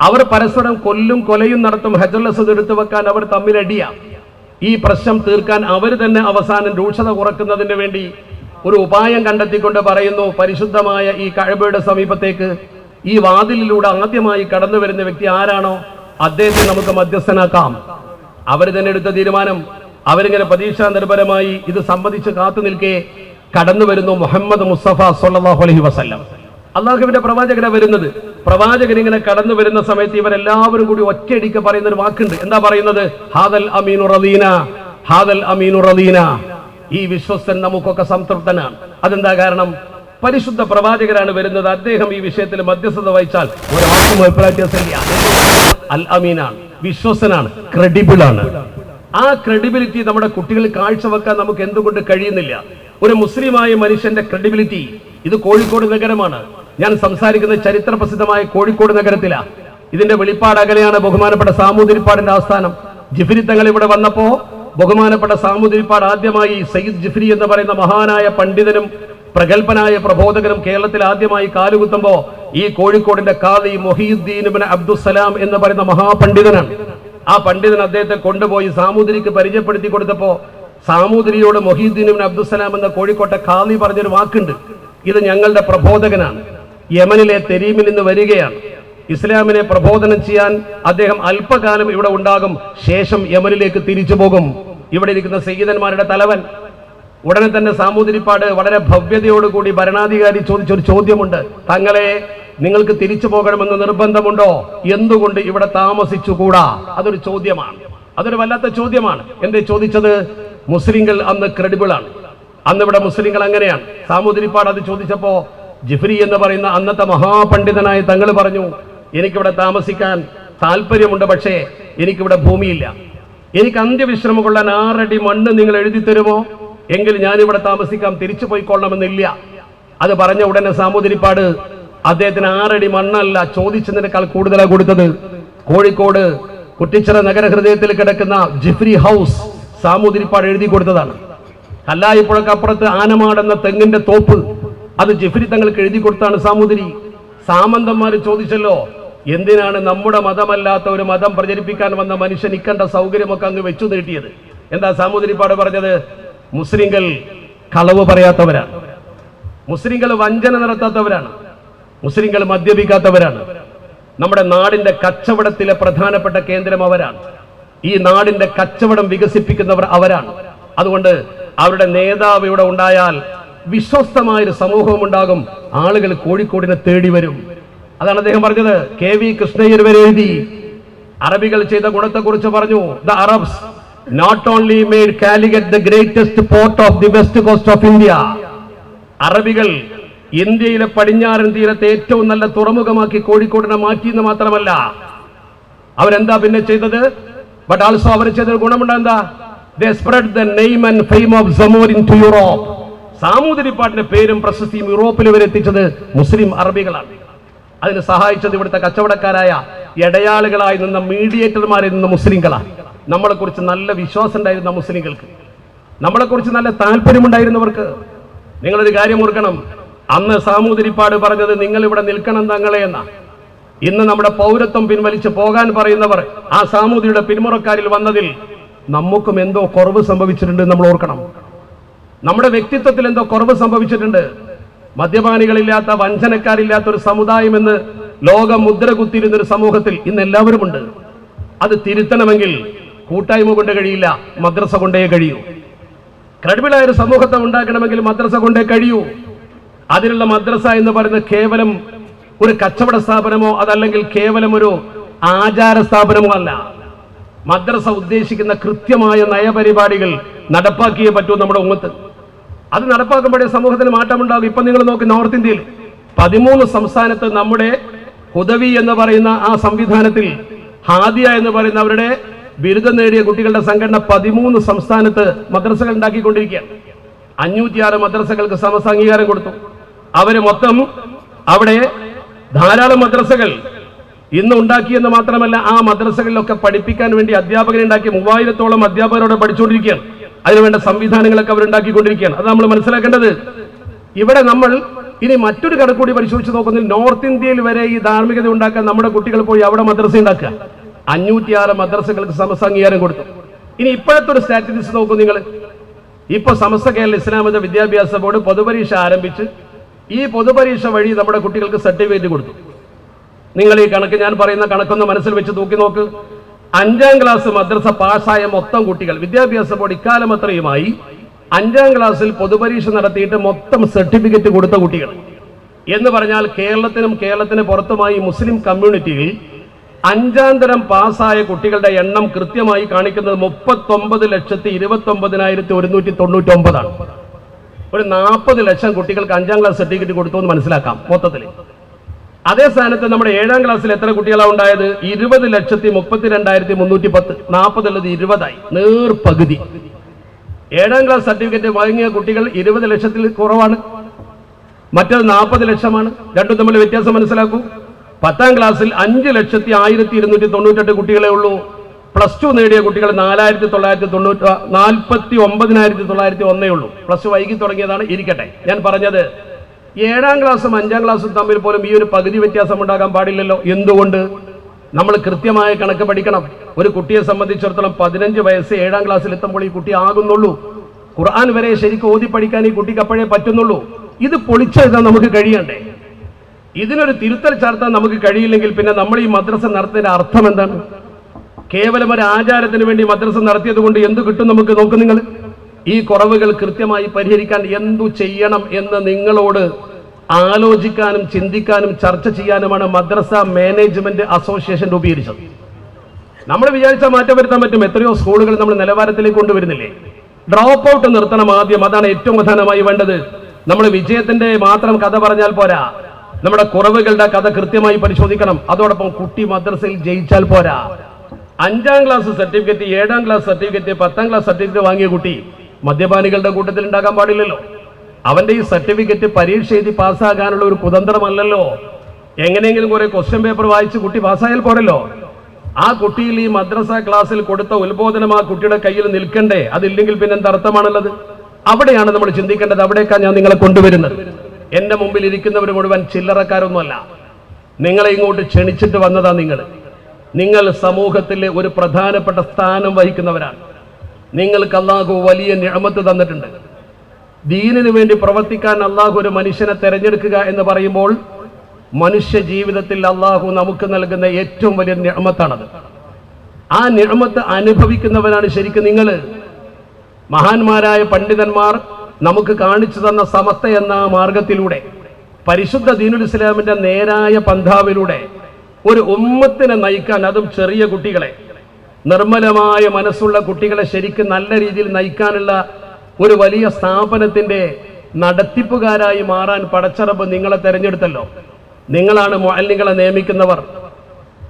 അവർ പരസ്പരം കൊല്ലും കൊലയും നടത്തും ഹജർ അസദ് എടുത്തു വെക്കാൻ അവർ തമ്മിലടിയ. ഈ പ്രശ്നം തീർക്കാൻ അവർ തന്നെ അവസാനം രൂക്ഷത കുറക്കുന്നതിന് വേണ്ടി ഒരു ഉപായം കണ്ടെത്തിക്കൊണ്ട് പറയുന്നു പരിശുദ്ധമായ ഈ കഴബയുടെ സമീപത്തേക്ക് ഈ വാതിലിലൂടെ ആദ്യമായി കടന്നു വരുന്ന വ്യക്തി ആരാണോ അദ്ദേഹത്തെ നമുക്ക് മധ്യസ്ഥനാക്കാം. അവർ തന്നെ എടുത്ത തീരുമാനം അവരിങ്ങനെ പ്രതീക്ഷാ നിർഭരമായി ഇത് സംബന്ധിച്ച് കാത്തു നിൽക്കെ കടന്നു വരുന്നു മുഹമ്മദ് മുസ്തഫ സല്ലല്ലാഹു അലൈഹി വസല്ലം. അള്ളാഹുവിന്റെ പ്രവാചകന വരുന്നത്. പ്രവാചകൻ ഇങ്ങനെ കടന്നു വരുന്ന സമയത്ത് ഇവരെല്ലാവരും കൂടി ഒറ്റയടിക്ക് പറയുന്ന ഒരു വാക്കുണ്ട്. എന്താ പറയുന്നത്? ഹാദൽ അമീനു റദീന ഹാദൽ അമീനു റദീന ഈ വിശ്വസ്തൻ നമുക്കൊക്കെ സംതൃപ്തനാണ്. അതെന്താ കാരണം? പരിശുദ്ധ പ്രവാചകരാണ് വരുന്നത്. അദ്ദേഹം ഈ വിഷയത്തിൽ മധ്യസ്ഥത വഹിച്ചാൽ ഒരാൾക്കും അഭിപ്രായ വ്യത്യാസമില്ല അൽ അമീനാണ്. ക്രെഡിബിൾ ആണ് ആ ക്രെഡിബിലിറ്റി നമ്മുടെ കുട്ടികൾ കാഴ്ചവെക്കാൻ നമുക്ക് എന്തുകൊണ്ട് കഴിയുന്നില്ല? ഒരു മുസ്ലിമായ മനുഷ്യന്റെ ക്രെഡിബിലിറ്റി ഇത് കോഴിക്കോട് നഗരമാണ്. ഞാൻ സംസാരിക്കുന്ന ചരിത്ര പ്രസിദ്ധമായ കോഴിക്കോട് നഗരത്തിലാ. ഇതിന്റെ വെളിപ്പാട് അകലെയാണ് ബഹുമാനപ്പെട്ട സാമൂതിരിപ്പാടിന്റെ ആസ്ഥാനം. ജിഫിരി തങ്ങൾ ഇവിടെ വന്നപ്പോ ബഹുമാനപ്പെട്ട സാമൂതിരിപ്പാട് ആദ്യമായി സയ്യിദ് ജിഫ്രി എന്ന് പറയുന്ന മഹാനായ പണ്ഡിതനും പ്രഗത്ഭനായ പ്രബോധകനും കേരളത്തിൽ ആദ്യമായി കാലുകുത്തുമ്പോ ഈ കോഴിക്കോടിന്റെ കാതി മൊഹീദ്ദീൻ അബ്ദുസലാം എന്ന് പറയുന്ന മഹാപണ്ഡിതനാണ്. ആ പണ്ഡിതൻ അദ്ദേഹത്തെ കൊണ്ടുപോയി സാമൂതിരിക്ക് പരിചയപ്പെടുത്തി കൊടുത്തപ്പോ സാമൂതിരിയോട് മൊഹീദ്ദീൻ അബ്ദുസലാം എന്ന കോഴിക്കോട്ടെ കാതി പറഞ്ഞൊരു വാക്കുണ്ട്. ഇത് ഞങ്ങളുടെ പ്രബോധകനാണ്. യമനിലെ തെരീമിൽ നിന്ന് വരികയാണ്. ഇസ്ലാമിനെ പ്രബോധനം ചെയ്യാൻ അദ്ദേഹം അല്പകാലം ഇവിടെ ഉണ്ടാകും. ശേഷം യമനിലേക്ക് തിരിച്ചു പോകും. ഇവിടെ ഇരിക്കുന്ന സയ്യിദന്മാരുടെ തലവൻ. ഉടനെ തന്നെ സാമൂതിരിപ്പാട് വളരെ ഭവ്യതയോടുകൂടി ഭരണാധികാരി ചോദിച്ചൊരു ചോദ്യമുണ്ട്. തങ്ങളെ നിങ്ങൾക്ക് തിരിച്ചു പോകണമെന്ന് നിർബന്ധമുണ്ടോ? എന്തുകൊണ്ട് ഇവിടെ താമസിച്ചുകൂടാ? അതൊരു ചോദ്യമാണ്. അതൊരു വല്ലാത്ത ചോദ്യമാണ്. എന്തേ ചോദിച്ചത്? മുസ്ലിങ്ങൾ അന്ന് ക്രെഡിബിൾ ആണ്. അന്ന് ഇവിടെ മുസ്ലിങ്ങൾ അങ്ങനെയാണ്. സാമൂതിരിപ്പാട് അത് ചോദിച്ചപ്പോ ജിഫ്രി എന്ന് പറയുന്ന അന്നത്തെ മഹാപണ്ഡിതനായ തങ്ങൾ പറഞ്ഞു എനിക്കിവിടെ താമസിക്കാൻ താല്പര്യമുണ്ട് പക്ഷേ എനിക്കിവിടെ ഭൂമിയില്ല. എനിക്ക് അന്ത്യവിശ്രമം കൊള്ളാൻ ആറടി മണ്ണ് നിങ്ങൾ എഴുതി തരുമോ? എങ്കിൽ ഞാനിവിടെ താമസിക്കാം തിരിച്ചു പോയിക്കൊള്ളണമെന്നില്ല. അത് പറഞ്ഞ ഉടനെ സാമൂതിരിപ്പാട് അദ്ദേഹത്തിന് ആറടി മണ്ണല്ല ചോദിച്ചതിനേക്കാൾ കൂടുതലാണ് കൊടുത്തത്. കോഴിക്കോട് കുറ്റിച്ചിറ നഗരഹൃദയത്തിൽ കിടക്കുന്ന ജിഫ്രി ഹൗസ് സാമൂതിരിപ്പാട് എഴുതി കൊടുത്തതാണ്. കല്ലായിപ്പുഴക്കപ്പുറത്ത് ആനമാടെന്ന തെങ്ങിന്റെ തോപ്പ്. അത് ജിഫ്രി തങ്ങൾക്ക് എഴുതി കൊടുത്താണ് സാമൂതിരി. സാമന്തന്മാർ ചോദിച്ചല്ലോ എന്തിനാണ് നമ്മുടെ മതമല്ലാത്ത ഒരു മതം പ്രചരിപ്പിക്കാൻ വന്ന മനുഷ്യൻ ഇക്കണ്ട സൗകര്യമൊക്കെ അങ്ങ് വെച്ചു നീട്ടിയത്? എന്താ സാമൂതിരിപ്പാട് പറഞ്ഞത്? മുസ്ലിങ്ങൾ കളവ് പറയാത്തവരാണ്. മുസ്ലിങ്ങൾ വഞ്ചന നടത്താത്തവരാണ്. മുസ്ലിങ്ങൾ മദ്യപിക്കാത്തവരാണ്. നമ്മുടെ നാടിന്റെ കച്ചവടത്തിലെ പ്രധാനപ്പെട്ട കേന്ദ്രം അവരാണ്. ഈ നാടിന്റെ കച്ചവടം വികസിപ്പിക്കുന്നവർ അവരാണ്. അതുകൊണ്ട് അവരുടെ നേതാവ് ഇവിടെ ഉണ്ടായാൽ വിശ്വസ്തമായൊരു സമൂഹവും ഉണ്ടാകും ആളുകൾ കോഴിക്കോടിനെ തേടി വരും. അതാണ് അദ്ദേഹം പറഞ്ഞത്. കെ വി കൃഷ്ണയ്യർ വരെ എഴുതി. അറബികൾ ചെയ്ത ഗുണത്തെക്കുറിച്ച് പറഞ്ഞു. The Arabs not only made Calicut the greatest port of the west coast of India അറബികൾ ഇന്ത്യയിലെ പടിഞ്ഞാറൻ തീരത്തെ ഏറ്റവും നല്ല തുറമുഖമാക്കി കോഴിക്കോടിനെ മാറ്റിയെന്ന് മാത്രമല്ല. അവരെന്താ പിന്നെ ചെയ്തത്? ബട്ട് ആൾസോ അവർ ചെയ്ത ഗുണമുണ്ട് എന്താ? They spread the name and fame of Zamorin to Europe സാമൂതിരിപ്പാട്ടിന്റെ പേരും പ്രശസ്തിയും യൂറോപ്പിൽ വരെ എത്തിച്ചത് മുസ്ലിം അറബികളാണ്. അതിന് സഹായിച്ചത് ഇവിടുത്തെ കച്ചവടക്കാരായ ഇടയാളുകളായി നിന്ന മീഡിയേറ്റർമാരിൽ നിന്ന മുസ്ലിങ്ങളാണ്. നമ്മളെ കുറിച്ച് നല്ല വിശ്വാസം ഉണ്ടായിരുന്ന മുസ്ലിങ്ങൾക്ക് നമ്മളെ കുറിച്ച് നല്ല താല്പര്യമുണ്ടായിരുന്നവർക്ക് നിങ്ങളൊരു കാര്യം ഓർക്കണം. അന്ന് സാമൂതിരിപ്പാട് പറഞ്ഞത് നിങ്ങൾ ഇവിടെ നിൽക്കണം തങ്ങളെ എന്നാ. ഇന്ന് നമ്മുടെ പൗരത്വം പിൻവലിച്ച് പോകാൻ പറയുന്നവർ ആ സാമൂതിരിയുടെ പിന്മുറക്കാരിൽ വന്നതിൽ നമുക്കും എന്തോ കുറവ് സംഭവിച്ചിട്ടുണ്ട് നമ്മൾ ഓർക്കണം. നമ്മുടെ വ്യക്തിത്വത്തിൽ എന്തോ കുറവ് സംഭവിച്ചിട്ടുണ്ട്. മദ്യപാനികളില്ലാത്ത വഞ്ചനക്കാരില്ലാത്ത ഒരു സമുദായം എന്ന് ലോകം മുദ്ര കുത്തിയിരുന്ന ഒരു സമൂഹത്തിൽ ഇന്ന് എല്ലാവരും ഉണ്ട് അത് തിരുത്തണമെങ്കിൽ കൂട്ടായ്മ കൊണ്ട് കഴിയില്ല മദ്രസ കൊണ്ടേ കഴിയൂ. ക്രെഡിബിളായ ഒരു സമൂഹത്തെ ഉണ്ടാക്കണമെങ്കിൽ മദ്രസ കൊണ്ടേ കഴിയൂ. അതിനുള്ള മദ്രസ എന്ന് പറയുന്നത് കേവലം ഒരു കച്ചവട സ്ഥാപനമോ അതല്ലെങ്കിൽ കേവലം ഒരു ആചാര സ്ഥാപനമോ അല്ല. മദ്രസ ഉദ്ദേശിക്കുന്ന കൃത്യമായ നയപരിപാടികൾ നടപ്പാക്കിയേ പറ്റൂ നമ്മുടെ ഉമ്മത്ത്. അത് നടപ്പാക്കുമ്പോഴേ സമൂഹത്തിന് മാറ്റമുണ്ടാകും. ഇപ്പൊ നിങ്ങൾ നോക്കി നോർത്ത് ഇന്ത്യയിൽ പതിമൂന്ന് സംസ്ഥാനത്ത് നമ്മുടെ ഹുദവി എന്ന് പറയുന്ന ആ സംവിധാനത്തിൽ ഹാദിയ എന്ന് പറയുന്ന അവരുടെ ബിരുദം നേടിയ കുട്ടികളുടെ സംഘടന പതിമൂന്ന് സംസ്ഥാനത്ത് മദ്രസകൾ ഉണ്ടാക്കിക്കൊണ്ടിരിക്കുകയാണ്. അഞ്ഞൂറ്റിയാറ് മദ്രസകൾക്ക് സമസ്ത അംഗീകാരം കൊടുത്തു. അവർ മൊത്തം അവിടെ ധാരാളം മദ്രസകൾ ഇന്ന് ഉണ്ടാക്കിയെന്ന് മാത്രമല്ല ആ മദ്രസകളിലൊക്കെ പഠിപ്പിക്കാൻ വേണ്ടി അധ്യാപകരെ ഉണ്ടാക്കി മൂവായിരത്തോളം അധ്യാപകരോട് പഠിച്ചുകൊണ്ടിരിക്കുകയാണ്. അതിനുവേണ്ട സംവിധാനങ്ങളൊക്കെ അവരുണ്ടാക്കിക്കൊണ്ടിരിക്കുകയാണ്. അത് നമ്മൾ മനസ്സിലാക്കേണ്ടത് ഇവിടെ നമ്മൾ ഇനി മറ്റൊരു കണക്കൂടി പരിശോധിച്ച് നോക്കുന്നതിൽ നോർത്ത് ഇന്ത്യയിൽ വരെ ഈ ധാർമ്മികത ഉണ്ടാക്കാൻ നമ്മുടെ കുട്ടികൾ പോയി അവിടെ മദ്രസ ഉണ്ടാക്കുക. അഞ്ഞൂറ്റിയാറ് മദ്രസകൾക്ക് സമസ്ത അംഗീകാരം കൊടുത്തു. ഇനി ഇപ്പോഴത്തെ ഒരു സ്റ്റാറ്റിസ്റ്റിക്സ് നോക്കൂ നിങ്ങൾ. ഇപ്പൊ സമസ്ത കേരള ഇസ്ലാമിക വിദ്യാഭ്യാസ ബോർഡ് പൊതുപരീക്ഷ ആരംഭിച്ച് ഈ പൊതുപരീക്ഷ വഴി നമ്മുടെ കുട്ടികൾക്ക് സർട്ടിഫിക്കറ്റ് കൊടുത്തു. നിങ്ങൾ ഈ കണക്ക് ഞാൻ പറയുന്ന കണക്കൊന്ന് മനസ്സിൽ വെച്ച് തൂക്കി നോക്ക്. അഞ്ചാം ക്ലാസ് മദ്രസ പാസ്സായ മൊത്തം കുട്ടികൾ വിദ്യാഭ്യാസ ബോർഡ് ഇക്കാലം അത്രയുമായി അഞ്ചാം ക്ലാസ്സിൽ പൊതുപരീക്ഷ നടത്തിയിട്ട് മൊത്തം സർട്ടിഫിക്കറ്റ് കൊടുത്ത കുട്ടികൾ. എന്ന് പറഞ്ഞാൽ കേരളത്തിനും കേരളത്തിന് പുറത്തുമായി മുസ്ലിം കമ്മ്യൂണിറ്റിയിൽ അഞ്ചാം തരം പാസ്സായ കുട്ടികളുടെ എണ്ണം കൃത്യമായി കാണിക്കുന്നത് മുപ്പത്തൊമ്പത് ലക്ഷത്തി ഇരുപത്തി ഒമ്പതിനായിരത്തി ഒരുന്നൂറ്റി തൊണ്ണൂറ്റി ഒമ്പതാണ് ഒരു നാൽപ്പത് ലക്ഷം കുട്ടികൾക്ക് അഞ്ചാം ക്ലാസ് സർട്ടിഫിക്കറ്റ് കൊടുത്തു എന്ന് മനസ്സിലാക്കാം മൊത്തത്തിൽ അതേ സ്ഥാനത്ത് നമ്മുടെ ഏഴാം ക്ലാസ്സിൽ എത്ര കുട്ടികളാണ് ഉണ്ടായത്? ഇരുപത് ലക്ഷത്തി മുപ്പത്തി രണ്ടായിരത്തി മുന്നൂറ്റി പത്ത് നാൽപ്പതുള്ളത് ഇരുപതായി. നേർ പകുതി. ഏഴാം ക്ലാസ് സർട്ടിഫിക്കറ്റ് വാങ്ങിയ കുട്ടികൾ ഇരുപത് ലക്ഷത്തിൽ കുറവാണ്. മറ്റത് നാൽപ്പത് ലക്ഷമാണ്. രണ്ടും തമ്മിൽ വ്യത്യാസം മനസ്സിലാക്കൂ. പത്താം ക്ലാസ്സിൽ അഞ്ച് ലക്ഷത്തി ആയിരത്തി ഇരുന്നൂറ്റി തൊണ്ണൂറ്റെട്ട് കുട്ടികളെ ഉള്ളൂ. പ്ലസ് ടു നേടിയ കുട്ടികൾ നാലായിരത്തി തൊള്ളായിരത്തി തൊണ്ണൂറ്റി നാൽപ്പത്തി ഒമ്പതിനായിരത്തി തൊള്ളായിരത്തി ഒന്നേ ഉള്ളൂ. പ്ലസ് ടു വൈകി തുടങ്ങിയതാണ്. ഇരിക്കട്ടെ. ഞാൻ പറഞ്ഞത് ഏഴാം ക്ലാസ്സും അഞ്ചാം ക്ലാസ്സും തമ്മിൽ പോലും ഈ ഒരു പകുതി വ്യത്യാസം ഉണ്ടാകാൻ പാടില്ലല്ലോ. എന്തുകൊണ്ട്? നമ്മൾ കൃത്യമായ കണക്ക് പഠിക്കണം. ഒരു കുട്ടിയെ സംബന്ധിച്ചിടത്തോളം പതിനഞ്ച് വയസ്സ് ഏഴാം ക്ലാസ്സിൽ എത്തുമ്പോൾ ഈ കുട്ടി ആകുന്നുള്ളൂ. ഖുർആൻ വരെ ശരിക്കും ഓതി പഠിക്കാൻ ഈ കുട്ടിക്ക് അപ്പോഴേ പറ്റുന്നുള്ളൂ. ഇത് പൊളിച്ചെഴുതാൻ നമുക്ക് കഴിയണ്ടേ? ഇതിനൊരു തിരുത്തൽ ചാർത്താൻ നമുക്ക് കഴിയില്ലെങ്കിൽ പിന്നെ നമ്മൾ ഈ മദ്രസ നടത്തിയതിന്റെ അർത്ഥം എന്താണ്? കേവലം ഒരു ആചാരത്തിന് വേണ്ടി മദ്രസ നടത്തിയത് കൊണ്ട് എന്ത് കിട്ടും നമുക്ക്? നോക്കും നിങ്ങൾ. ഈ കുറവുകൾ കൃത്യമായി പരിഹരിക്കാൻ എന്തു ചെയ്യണം എന്ന് നിങ്ങളോട് ആലോചിക്കാനും ചിന്തിക്കാനും ചർച്ച ചെയ്യാനുമാണ് മദ്രസ മാനേജ്മെന്റ് അസോസിയേഷൻ രൂപീകരിച്ചത്. നമ്മൾ വിചാരിച്ചാൽ മാറ്റം വരുത്താൻ പറ്റും. എത്രയോ സ്കൂളുകൾ നമ്മൾ നിലവാരത്തിലേക്ക് കൊണ്ടുവരുന്നില്ലേ? ഡ്രോപ്പ് ഔട്ട് നിർത്തണം ആദ്യം. അതാണ് ഏറ്റവും പ്രധാനമായി വേണ്ടത്. നമ്മൾ വിജയത്തിന്റെ മാത്രം കഥ പറഞ്ഞാൽ പോരാ. നമ്മുടെ കുറവുകളുടെ കഥ കൃത്യമായി പരിശോധിക്കണം. അതോടൊപ്പം കുട്ടി മദ്രസയിൽ ജയിച്ചാൽ പോരാ. അഞ്ചാം ക്ലാസ് സർട്ടിഫിക്കറ്റ് ഏഴാം ക്ലാസ് സർട്ടിഫിക്കറ്റ് പത്താം ക്ലാസ് സർട്ടിഫിക്കറ്റ് വാങ്ങിയ കുട്ടി മദ്യപാനികളുടെ കൂട്ടത്തിൽ ഉണ്ടാകാൻ പാടില്ലല്ലോ. അവന്റെ ഈ സർട്ടിഫിക്കറ്റ് പരീക്ഷ എഴുതി പാസ്സാകാനുള്ള ഒരു കുതന്ത്രമല്ലല്ലോ. എങ്ങനെയെങ്കിലും കുറെ ക്വസ്റ്റ്യൻ പേപ്പർ വായിച്ച് കുട്ടി പാസ്സായാൽ പോരല്ലോ. ആ കുട്ടിയിൽ ഈ മദ്രസ ക്ലാസ്സിൽ കൊടുത്ത ഉത്ബോധനം ആ കുട്ടിയുടെ കയ്യിൽ നിൽക്കണ്ടേ? അതില്ലെങ്കിൽ പിന്നെ എന്ത് അർത്ഥമാണുള്ളത്? അവിടെയാണ് നമ്മൾ ചിന്തിക്കേണ്ടത്. അവിടേക്കാണ് ഞാൻ നിങ്ങളെ കൊണ്ടുവരുന്നത്. എന്റെ മുമ്പിൽ ഇരിക്കുന്നവർ മുഴുവൻ ചില്ലറക്കാരൊന്നുമല്ല. നിങ്ങളെ ഇങ്ങോട്ട് ക്ഷണിച്ചിട്ട് വന്നതാ നിങ്ങൾ. നിങ്ങൾ സമൂഹത്തിലെ ഒരു പ്രധാനപ്പെട്ട സ്ഥാനം വഹിക്കുന്നവരാണ്. നിങ്ങൾക്ക് അള്ളാഹു വലിയ നിഴമത്ത് തന്നിട്ടുണ്ട്. ദീനിന് വേണ്ടി പ്രവർത്തിക്കാൻ അള്ളാഹു ഒരു മനുഷ്യനെ തിരഞ്ഞെടുക്കുക എന്ന് പറയുമ്പോൾ മനുഷ്യ ജീവിതത്തിൽ അള്ളാഹു നമുക്ക് നൽകുന്ന ഏറ്റവും വലിയ ഞമത്താണത് ആ ഞമത്ത് അനുഭവിക്കുന്നവനാണ് ശരിക്കും നിങ്ങൾ. മഹാന്മാരായ പണ്ഡിതന്മാർ നമുക്ക് കാണിച്ചു തന്ന സമസ്ത എന്ന മാർഗത്തിലൂടെ പരിശുദ്ധ ദീനുൽ ഇസ്ലാമിന്റെ നേരായ പന്ഥാവിലൂടെ ഒരു ഉമ്മത്തിനെ നയിക്കാൻ അതും ചെറിയ കുട്ടികളെ നിർമ്മലമായ മനസ്സുള്ള കുട്ടികളെ ശരിക്കും നല്ല രീതിയിൽ നയിക്കാനുള്ള ഒരു വലിയ സ്ഥാപനത്തിന്റെ നടത്തിപ്പുകാരായി മാറാൻ പടച്ചറപ്പ് നിങ്ങളെ തെരഞ്ഞെടുത്തല്ലോ. നിങ്ങളാണ് മുഅല്ലിങ്ങളെ നിയമിക്കുന്നവർ.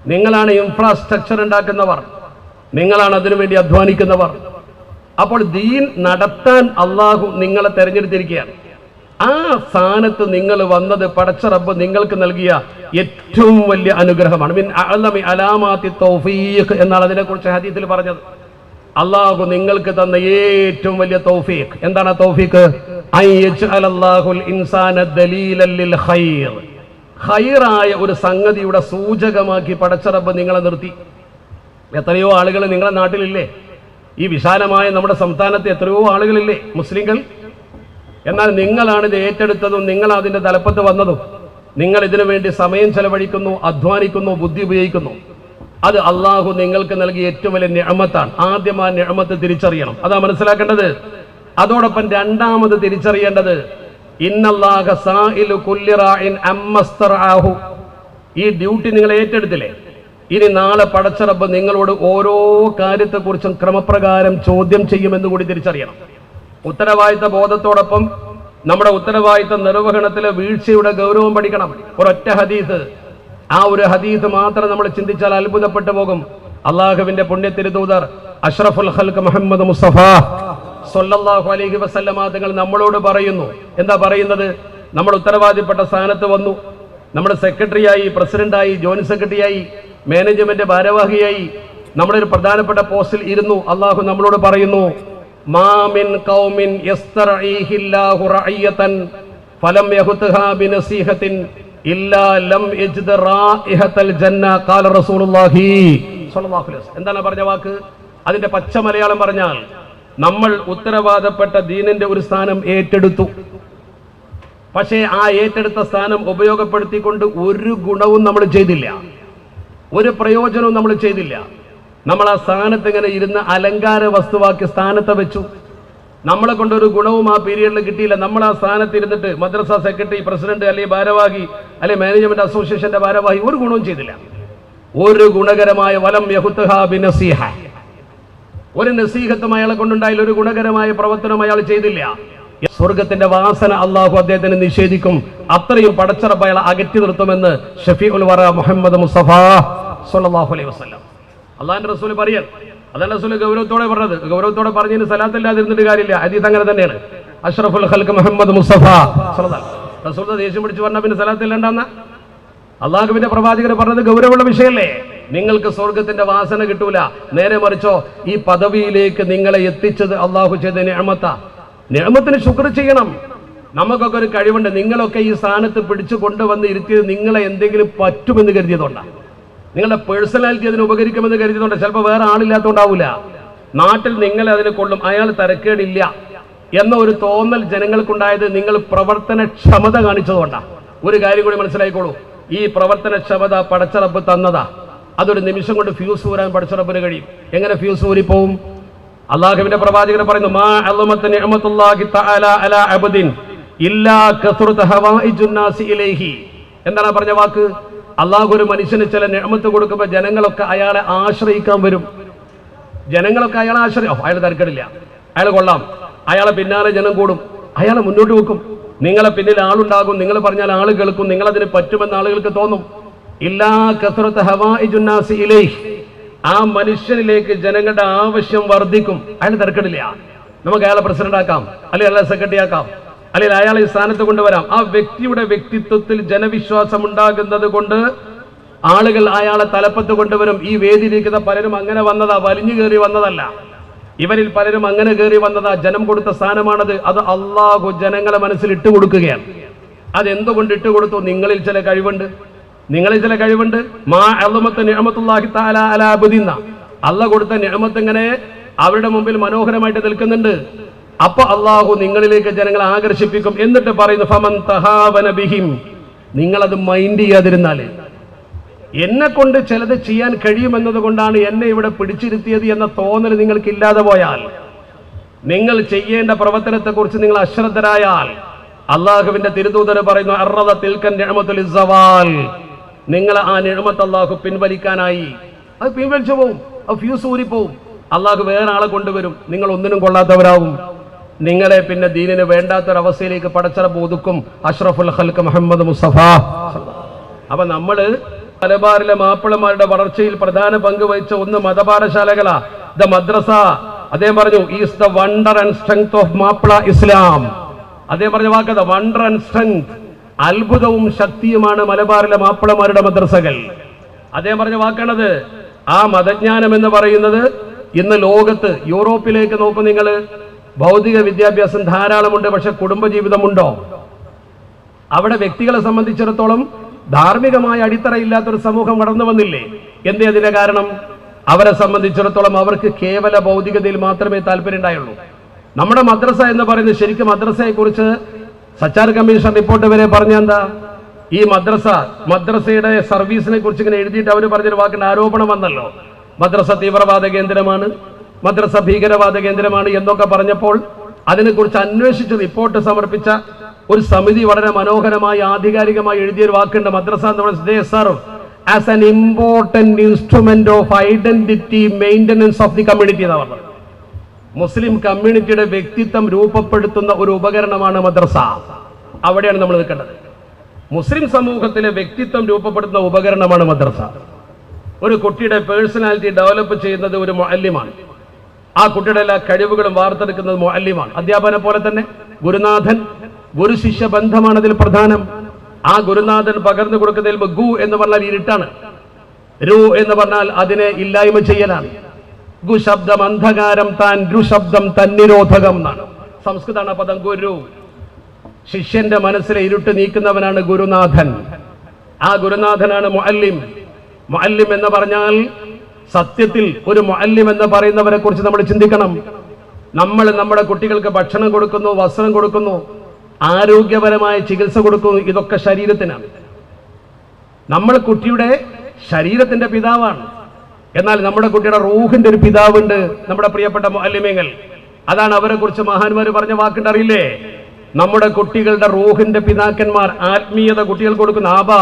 നിങ്ങളാണ് ഇൻഫ്രാസ്ട്രക്ചർ ഉണ്ടാക്കുന്നവർ. നിങ്ങളാണ് അതിനുവേണ്ടി അധ്വാനിക്കുന്നവർ. അപ്പോൾ ദീൻ നടത്താൻ അള്ളാഹു നിങ്ങളെ തെരഞ്ഞെടുത്തിരിക്കുകയാണ്. ആ സ്ഥാനത്ത് നിങ്ങൾ വന്നത് പടച്ച റബ്ബ് നിങ്ങൾക്ക് നൽകിയ ഏറ്റവും വലിയ അനുഗ്രഹമാണ്. മിൻ അഅ്ലമി അലാമാത്തി തൗഫീഖ് എന്നാണ് അതിനെക്കുറിച്ച് ഹദീസിൽ പറഞ്ഞത്. അള്ളാഹു നിങ്ങൾക്ക് തന്ന ഏറ്റവും വലിയ തൗഫീഖ്. എന്താണ് തൗഫീഖ്? ഹൈറായ ഒരു സംഗതിയുടെ സൂചകമാക്കി പടച്ചറബ് നിങ്ങളെ നിർത്തി. എത്രയോ ആളുകൾ നിങ്ങളെ നാട്ടിലില്ലേ? ഈ വിശാലമായ നമ്മുടെ സംസ്ഥാനത്ത് എത്രയോ ആളുകളില്ലേ? മുസ്ലിങ്ങൾ എന്നാൽ നിങ്ങളാണ് ഇത് ഏറ്റെടുത്തതും നിങ്ങൾ അതിന്റെ തലപ്പത്ത് വന്നതും. നിങ്ങൾ ഇതിനു വേണ്ടി സമയം ചെലവഴിക്കുന്നു അധ്വാനിക്കുന്നു ബുദ്ധി ഉപയോഗിക്കുന്നു. അത് അള്ളാഹു നിങ്ങൾക്ക് നൽകിയ ഏറ്റവും വലിയ ഞമത്താണ് ആദ്യം ആ ഞമത്ത് തിരിച്ചറിയണം. അതാ മനസ്സിലാക്കേണ്ടത്. അതോടൊപ്പം രണ്ടാമത് തിരിച്ചറിയേണ്ടത് ഈ ഡ്യൂട്ടി നിങ്ങൾ ഏറ്റെടുത്തില്ലേ? ഇനി നാളെ പടച്ചറബ് നിങ്ങളോട് ഓരോ കാര്യത്തെക്കുറിച്ചും ക്രമപ്രകാരം ചോദ്യം ചെയ്യുമെന്ന് കൂടി തിരിച്ചറിയണം. ഉത്തരവാദിത്ത ബോധത്തോടൊപ്പം നമ്മുടെ ഉത്തരവാദിത്ത നിർവഹണത്തിലെ വീഴ്ചയുടെ ഗൗരവം പഠിക്കണം. ഒരൊറ്റ ഹദീസ്. ആ ഒരു ഹദീസ് മാത്രം നമ്മൾ ചിന്തിച്ചാൽ അത്ഭുതപ്പെട്ടു പോകും. അള്ളാഹുവിന്റെ പുണ്യത്തിരുദൂതർ അഷ്റഫുൽ ഹൽക്ക് മുഹമ്മദ് മുസ്തഫ സൊല്ലാഹു അലൈഹി വസല്ലമ തങ്ങൾ നമ്മളോട് പറയുന്നു. എന്താ പറയുന്നത്? നമ്മൾ ഉത്തരവാദിപ്പെട്ട സ്ഥാനത്ത് വന്നു. നമ്മുടെ സെക്രട്ടറിയായി പ്രസിഡന്റായി ജോയിന്റ് സെക്രട്ടറിയായി മാനേജ്മെന്റ് ഭാരവാഹിയായി നമ്മുടെ ഒരു പ്രധാനപ്പെട്ട പോസ്റ്റിൽ ഇരുന്നു. അള്ളാഹു നമ്മളോട് പറയുന്നു മാമിൻ റഅയ്യതൻ ഫലം എന്താണ് പറഞ്ഞ വാക്ക്? അതിന്റെ പച്ച മലയാളം പറഞ്ഞാൽ നമ്മൾ ഉത്തരവാദപ്പെട്ട ദീനിന്റെ ഒരു സ്ഥാനം ഏറ്റെടുത്തു. പക്ഷേ ആ ഏറ്റെടുത്ത സ്ഥാനം ഉപയോഗപ്പെടുത്തിക്കൊണ്ട് ഒരു ഗുണവും നമ്മൾ ചെയ്തില്ല. ഒരു പ്രയോജനവും നമ്മൾ ചെയ്തില്ല. നമ്മൾ ആ സ്ഥാനത്ത് ഇങ്ങനെ ഇരുന്ന് അലങ്കാര വസ്തുവാക്കി സ്ഥാനത്ത് വെച്ചു. നമ്മളെ കൊണ്ടൊരു ഗുണവും ആ പീരീഡിൽ കിട്ടിയില്ല. നമ്മൾ ആ സ്ഥാനത്ത് ഇരുന്നിട്ട് മദ്രസ സെക്രട്ടറി പ്രസിഡന്റ് അല്ലെങ്കിൽ ഭാരവാഹി അല്ലെങ്കിൽ മാനേജ്മെന്റ് അസോസിയേഷന്റെ ഭാരവാഹി ഒരു ഗുണവും ചെയ്തില്ല. ഒരു ഗുണകരമായ വലം യഹുത്തഹാബിനസിഹ ഒരു നസീഹത്തും അയാളെ കൊണ്ടുണ്ടായാലും ഒരു ഗുണകരമായ പ്രവർത്തനം അയാൾ ചെയ്തില്ല. സ്വർഗത്തിന്റെ വാസന അള്ളാഹു അദ്ദേഹത്തിന് നിഷേധിക്കും. അത്രയും പടച്ചറപ്പ് അയാളെ അകറ്റി നിർത്തുമെന്ന് ഷഫീ ഉൽ വറ മുഹമ്മദ് മുസ്തഫ സല്ലല്ലാഹു അലൈഹി വസല്ലം. അള്ളാഹിന്റെ റസൂൽ പറയാൻ അതാണ് റസൂൽ ഗൗരവത്തോടെ പറഞ്ഞത്. ഗൗരവത്തോടെ പറഞ്ഞതിന് സലാത്തല്ലാതിരുന്നിട്ട് കാര്യമില്ല. ഹദീസ് അങ്ങനെ തന്നെയാണ്. അഷ്റഫുൽ ഖൽക്ക് മുഹമ്മദ് മുസ്തഫ റസൂൽ ദേഷ്യം പിടിച്ചു പറഞ്ഞ പിന്നെ സലാത്തില്ലണ്ടെന്ന? അള്ളാഹുവിന്റെ പ്രവാചകർ പറഞ്ഞത് ഗൗരവമുള്ള വിഷയമല്ലേ? നിങ്ങൾക്ക് സ്വർഗത്തിന്റെ വാസന കിട്ടൂല. നേരെ മറിച്ചോ ഈ പദവിയിലേക്ക് നിങ്ങളെ എത്തിച്ചത് അള്ളാഹു ചെയ്ത നിയമത്ത. നിയമത്തിന് ശുക്ർ ചെയ്യണം. നമുക്കൊക്കെ ഒരു കഴിവുണ്ട്. നിങ്ങളൊക്കെ ഈ സ്ഥാനത്ത് പിടിച്ചു കൊണ്ടുവന്ന് ഇരുത്തിയത് നിങ്ങളെ എന്തെങ്കിലും പറ്റുമെന്ന് കരുതിയതുകൊണ്ടാണ് നിങ്ങളുടെ പേഴ്സണാലിറ്റി അതിന് ഉപകരിക്കുമെന്ന് കരുതുന്നുണ്ട് ചിലപ്പോൾ വേറെ ആളില്ലാത്തതുകൊണ്ടാവില്ല നാട്ടിൽ നിങ്ങളെ അതിന് കൊള്ളും അയാൾ തരക്കേടില്ല എന്ന ഒരു തോന്നൽ ജനങ്ങൾക്കുണ്ടായത് നിങ്ങൾ പ്രവർത്തനക്ഷമത കാണിച്ചതുകൊണ്ടാണ് ഒരു കാര്യം കൂടി മനസ്സിലായിക്കോളൂ. ഈ പ്രവർത്തനക്ഷമത പടച്ചറപ്പ് തന്നതാ. അതൊരു നിമിഷം കൊണ്ട് ഫ്യൂസ് ഊരാൻ പടച്ചറപ്പിന് കഴിയും. എങ്ങനെ ഫ്യൂസ് ഊരിപ്പോവും അള്ളാഹുവിന്റെ പ്രവാചകൻ പറയുന്നു എന്താണ് പറഞ്ഞ വാക്ക്? അള്ളാഹു ഒരു മനുഷ്യന് ചില നിഴമത്ത് കൊടുക്കുമ്പോൾ ജനങ്ങളൊക്കെ അയാളെ ആശ്രയിക്കാൻ വരും. ജനങ്ങളൊക്കെ അയാളെ ആശ്രയം അയാൾ തരക്കടില്ല. അയാൾ കൊള്ളാം. അയാളെ പിന്നാലെ ജനം കൂടും. അയാളെ മുന്നോട്ട് വെക്കും. നിങ്ങളെ പിന്നിൽ ആളുണ്ടാകും. നിങ്ങൾ പറഞ്ഞാൽ ആൾ കേൾക്കും. നിങ്ങൾ അതിന് പറ്റുമെന്ന് ആളുകൾക്ക് തോന്നും. ഇല്ലാ കസറത്ത് ഹവായിജുന്നാസി ഇലൈഹി. ആ മനുഷ്യനിലേക്ക് ജനങ്ങളുടെ ആവശ്യം വർദ്ധിക്കും. അയാൾ തിരക്കിടില്ല. നമുക്ക് അയാളെ പ്രസിഡന്റ് ആക്കാം അല്ലെങ്കിൽ അയാളെ സെക്രട്ടറി ആക്കാം അല്ലെങ്കിൽ അയാളെ സ്ഥാനത്ത് കൊണ്ടുവരാം. ആ വ്യക്തിയുടെ വ്യക്തിത്വത്തിൽ ജനവിശ്വാസം ഉണ്ടാകുന്നത് കൊണ്ട് ആളുകൾ അയാളെ തലപ്പത്ത് കൊണ്ടുവരും. ഈ വേദിയിരിക്കുന്ന പലരും അങ്ങനെ വന്നതാ. വലിഞ്ഞു കയറി വന്നതല്ല. ഇവരിൽ പലരും അങ്ങനെ കയറി വന്നതാ. ജനം കൊടുത്ത സ്ഥാനമാണത്. അത് അള്ളാഹു ജനങ്ങളെ മനസ്സിൽ ഇട്ട് കൊടുക്കുകയാണ്. അതെന്തുകൊണ്ട് ഇട്ട് കൊടുത്തു? നിങ്ങളിൽ ചില കഴിവുണ്ട്. നിങ്ങളിൽ ചില കഴിവുണ്ട്. മാ അബ്ദിന്ന അല്ല കൊടുത്ത നിഅമത്ത് ഇങ്ങനെ അവരുടെ മുമ്പിൽ മനോഹരമായിട്ട് നിൽക്കുന്നുണ്ട്. അപ്പൊ അള്ളാഹു നിങ്ങളിലേക്ക് ജനങ്ങളെ ആകർഷിപ്പിക്കും എന്നിട്ട് പറയുന്നു ഫമൻ തഹാവന ബിഹിം. നിങ്ങളത് മൈൻഡ് ചെയ്യാതിരുന്നാൽ. എന്നെ കൊണ്ട് ചിലത് ചെയ്യാൻ കഴിയുമെന്നത് കൊണ്ടാണ് എന്നെ ഇവിടെ പിടിച്ചിരുത്തിയത് എന്ന തോന്നൽ നിങ്ങൾക്ക് ഇല്ലാതെ പോയാൽ. നിങ്ങൾ ചെയ്യേണ്ട പ്രവർത്തനത്തെക്കുറിച്ച് നിങ്ങൾ അശ്രദ്ധരായാൽ. അള്ളാഹുവിന്റെ തിരുതൂതര് പറയുന്നു അർറത തിൽക്കൻ നിങ്ങൾ ആ നിഴമത്ത് അള്ളാഹു പിൻവലിക്കാനായി. അത് പിൻവലിച്ചു പോവും അത് ഫ്യൂസ് ഊരിപ്പോവും. അള്ളാഹു വേറെ ആളെ കൊണ്ടുവരും. നിങ്ങൾ ഒന്നിനും കൊള്ളാത്തവരാകും നിങ്ങളെ പിന്നെ ദീനിന് വേണ്ടാത്തൊരവസ്ഥയിലേക്ക് പടച്ചിറപ്പ് ഒതുക്കും. അഷ്റഫുൽ ഹൽക്ക് മുഹമ്മദ് മുസ്തഫ. അപ്പൊ നമ്മൾ മലബാറിലെ മാപ്പിളമാരുടെ വളർച്ചയിൽ പ്രധാന പങ്ക് വഹിച്ച ഒന്ന് മതപാഠശാലകളാ. The madrasa. അദ്ദേഹം പറഞ്ഞു is the wonder and strength of Mappila Islam. അദ്ദേഹം പറഞ്ഞ ദ വണ്ടർ ആൻഡ് സ്ട്രെങ്ത് അത്ഭുതവും ശക്തിയുമാണ് മലബാറിലെ മാപ്പിളമാരുടെ മദ്രസകൾ. അദ്ദേഹം പറഞ്ഞ വാക്കാണത്. ആ മതജ്ഞാനം എന്ന് പറയുന്നത് ഇന്ന് ലോകത്ത് യൂറോപ്പിലേക്ക് നോക്കും നിങ്ങൾ ഭൗതിക വിദ്യാഭ്യാസം ധാരാളമുണ്ട് പക്ഷെ കുടുംബജീവിതമുണ്ടോ? അവിടെ വ്യക്തികളെ സംബന്ധിച്ചിടത്തോളം ധാർമ്മികമായ അടിത്തറ ഇല്ലാത്തൊരു സമൂഹം കടന്നു വന്നില്ലേ? എന്തേ അതിന്റെ കാരണം? അവരെ സംബന്ധിച്ചിടത്തോളം അവർക്ക് കേവല ഭൗതികതയിൽ മാത്രമേ താല്പര്യം ഉണ്ടായുള്ളൂ നമ്മുടെ മദ്രസ എന്ന് പറയുന്നത് ശരിക്കും മദ്രസയെ കുറിച്ച് സച്ചാർ കമ്മീഷൻ റിപ്പോർട്ട് വരെ പറഞ്ഞ എന്താ? ഈ മദ്രസ മദ്രസയുടെ സർവീസിനെ കുറിച്ച് ഇങ്ങനെ എഴുതിയിട്ട് അവർ പറഞ്ഞൊരു വാക്കിന്റെ ആരോപണം വന്നല്ലോ. മദ്രസ തീവ്രവാദ കേന്ദ്രമാണ്. മദ്രസ ഭീകരവാദ കേന്ദ്രമാണ് എന്നൊക്കെ പറഞ്ഞപ്പോൾ അതിനെക്കുറിച്ച് അന്വേഷിച്ച് റിപ്പോർട്ട് സമർപ്പിച്ച ഒരു സമിതി വളരെ മനോഹരമായി ആധികാരികമായി എഴുതിയ ഒരു വാക്കുണ്ട്. മദ്രസ എന്ന് serve as an important instrument of identity maintenance of the community എന്നാണ് പറഞ്ഞത്. മുസ്ലിം കമ്മ്യൂണിറ്റിയുടെ വ്യക്തിത്വം രൂപപ്പെടുത്തുന്ന ഒരു ഉപകരണമാണ് മദ്രസ. അവിടെയാണ് നമ്മൾ നിൽക്കേണ്ടത്. മുസ്ലിം സമൂഹത്തിലെ വ്യക്തിത്വം രൂപപ്പെടുത്തുന്ന ഉപകരണമാണ് മദ്രസ. ഒരു കുട്ടിയുടെ പേഴ്സണാലിറ്റി ഡെവലപ്പ് ചെയ്യുന്നത് ഒരു മൊല്യമാണ് ആ കുട്ടിയുടെ എല്ലാ കഴിവുകളും വാർത്തെടുക്കുന്നത് മൊല്യമാണ് അധ്യാപനം പോലെ തന്നെ ഗുരുനാഥൻ ഗുരു ശിഷ്യ ബന്ധമാണ് അതിൽ പ്രധാനം. ആ ഗുരുനാഥൻ പകർന്നു കൊടുക്കുന്നതിൽ ഗു എന്ന് പറഞ്ഞാൽ ഇരുട്ടാണ്. രു എന്ന് പറഞ്ഞാൽ അതിനെ ഇല്ലായ്മ ചെയ്യലാണ്. ഗു ശബ്ദം അന്ധകാരം താൻ രു ശബ്ദം തന്നിരോധകം എന്നാണ്. സംസ്കൃതമാണ് പദം ഗുരു ശിഷ്യന്റെ മനസ്സിലെ ഇരുട്ട് നീക്കുന്നവനാണ് ഗുരുനാഥൻ. ആ ഗുരുനാഥനാണ് മുഅല്ലിം. മുഅല്ലിം എന്ന് പറഞ്ഞാൽ സത്യത്തിൽ ഒരു മുഅല്ലിം എന്ന് പറയുന്നവരെ കുറിച്ച് നമ്മൾ ചിന്തിക്കണം. നമ്മൾ നമ്മുടെ കുട്ടികൾക്ക് ഭക്ഷണം കൊടുക്കുന്നു വസ്ത്രം കൊടുക്കുന്നു ആരോഗ്യപരമായ ചികിത്സ കൊടുക്കുന്നു ഇതൊക്കെ ശരീരത്തിനാണ്. നമ്മൾ കുട്ടിയുടെ ശരീരത്തിന്റെ പിതാവാണ്. എന്നാൽ നമ്മുടെ കുട്ടിയുടെ റൂഹിന്റെ ഒരു പിതാവുണ്ട് നമ്മുടെ പ്രിയപ്പെട്ട മുഅല്ലിമീങ്ങൾ. അതാണ് അവരെ കുറിച്ച് മഹാന്മാർ പറഞ്ഞ വാക്കുണ്ട് അറിയില്ലേ? നമ്മുടെ കുട്ടികളുടെ റൂഹിന്റെ പിതാക്കന്മാർ ആത്മീയത കുട്ടികൾ കൊടുക്കുന്ന ആബാ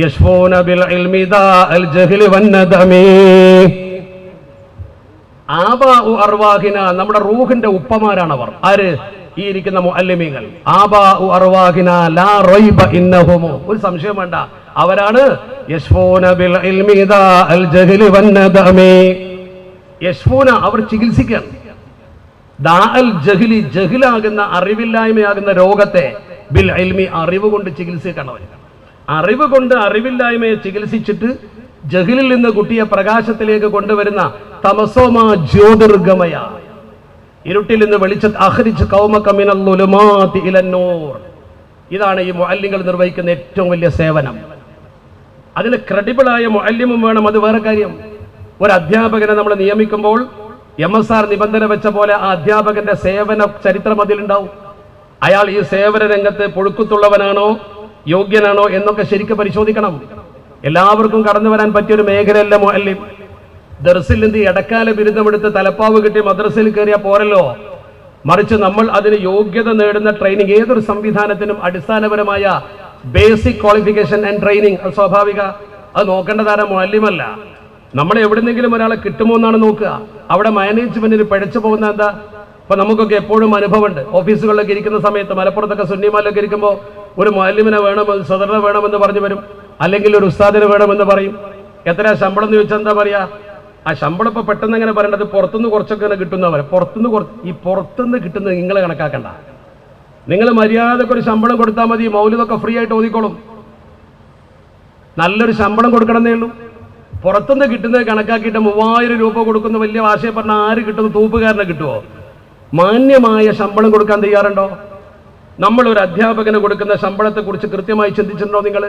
യശ്ഫൂന ബിൽ ഇൽമി ദാ അൽ ജഹ്ലി വന്നദമീ ആബാ ഉ അർവാഹിന നമ്മുടെ റൂഹിന്റെ ഉപ്പമാരാണ് അവർ. ആര്? ഈ ഇരിക്കുന്ന മുഅല്ലിമീങ്ങൾ. ആബാഉ അർവാഹിന ലാ റൈബ ഇന്നഹുമു ഒരു സംശയം വേണ്ട. അവരാണ് യശ്ഫൂന ബിൽ ഇൽമി ദാ അൽ ജഹ്ലി വന്നദമീ. യശ്ഫൂന അവർ ചികിത്സിക്കാൻ. ദാ അൽ ജഹ്ലി ജഹ്ലാകുന്ന അറിവില്ലായ്മയാകുന്ന രോഗത്തെ ബിൽ ഇൽമി അറിവ് കൊണ്ട് ചികിത്സിക്കണം അറിവ് കൊണ്ട് അറിവില്ലായ്മയെ ചികിത്സിച്ചിട്ട് ജഹിലിൽ നിന്ന് കുട്ടിയെ പ്രകാശത്തിലേക്ക് കൊണ്ടുവരുന്ന തമസോമാ ജ്യോതിർഗമയ. ഇരുട്ടിൽ നിന്ന് വെളിച്ച അഹരിച്ച് ഇലന്നൂർ ഇതാണ് ഈ മുഅല്ലിങ്ങൾ നിർവഹിക്കുന്ന ഏറ്റവും വലിയ സേവനം. അതിന് ക്രെഡിബിളായ മുഅല്ലിമും വേണം അത് വേറെ കാര്യം. ഒരു അധ്യാപകനെ നമ്മൾ നിയമിക്കുമ്പോൾ എം എസ് ആർ നിബന്ധന വെച്ച പോലെ ആ അധ്യാപകന്റെ സേവന ചരിത്രം അതിലുണ്ടാവും. അയാൾ ഈ സേവന രംഗത്ത് പൊഴുക്കുത്തുള്ളവനാണോ? യോഗ്യനാണോ എന്നൊക്കെ ശരിക്കും പരിശോധിക്കണം. എല്ലാവർക്കും കടന്നു വരാൻ പറ്റിയൊരു മേഖലയല്ല മുഅല്ലിം. ദർസിൽ നിന്ന് ഇടക്കാല ബിരുദമെടുത്ത് തലപ്പാവ് കിട്ടി മദ്രസയിൽ കയറിയാൽ പോരല്ലോ. മറിച്ച് നമ്മൾ അതിന് യോഗ്യത നേടുന്ന ട്രെയിനിങ് ഏതൊരു സംവിധാനത്തിനും അടിസ്ഥാനപരമായ ബേസിക് ക്വാളിഫിക്കേഷൻ ആൻഡ് ട്രെയിനിങ് അത് സ്വാഭാവിക. അത് നോക്കേണ്ടതാര മുഅല്ലിമല്ല. നമ്മൾ എവിടുന്നെങ്കിലും ഒരാളെ കിട്ടുമോ എന്നാണ് നോക്കുക. അവിടെ മാനേജ്മെന്റിന് പിഴച്ചു പോകുന്ന എന്താ? ഇപ്പൊ നമുക്കൊക്കെ എപ്പോഴും അനുഭവമുണ്ട്. ഓഫീസുകളിലൊക്കെ ഇരിക്കുന്ന സമയത്ത് മലപ്പുറത്തൊക്കെ സുന്നിമാലൊക്കെ ഇരിക്കുമ്പോൾ ഒരു മാലിമിനെ വേണമെന്ന് സ്വതന്ത്ര വേണമെന്ന് പറഞ്ഞു വരും. അല്ലെങ്കിൽ ഒരു ഉസ്താദിനെ വേണമെന്ന് പറയും. എത്ര ശമ്പളം എന്ന് ചോദിച്ചാൽ എന്താ പറയാ? ആ ശമ്പളം ഇപ്പൊ പെട്ടെന്ന് എങ്ങനെ പറയേണ്ടത്? പുറത്തുനിന്ന് കുറച്ചൊക്കെ ഇങ്ങനെ കിട്ടുന്നവരെ പുറത്തുനിന്ന് കുറച്ച് ഈ പുറത്തുനിന്ന് കിട്ടുന്നത് നിങ്ങൾ കണക്കാക്കണ്ട. നിങ്ങൾ മര്യാദയ്ക്ക് ഒരു ശമ്പളം കൊടുത്താൽ മതി മൗലിതൊക്കെ ഫ്രീ ആയിട്ട് ഓതിക്കോളും. നല്ലൊരു ശമ്പളം കൊടുക്കണമെന്നേ ഉള്ളൂ. പുറത്തുനിന്ന് കിട്ടുന്നത് കണക്കാക്കിയിട്ട് മൂവായിരം രൂപ കൊടുക്കുന്ന വലിയ ഭാഷയെ പറഞ്ഞാൽ ആര് കിട്ടുന്നു? തൂപ്പുകാരനെ കിട്ടുമോ മാന്യമായ ശമ്പളം കൊടുക്കാൻ തയ്യാറുണ്ടോ? നമ്മൾ ഒരു അധ്യാപകന് കൊടുക്കുന്ന ശമ്പളത്തെ കുറിച്ച് കൃത്യമായി ചിന്തിച്ചിട്ടുണ്ടോ നിങ്ങൾ?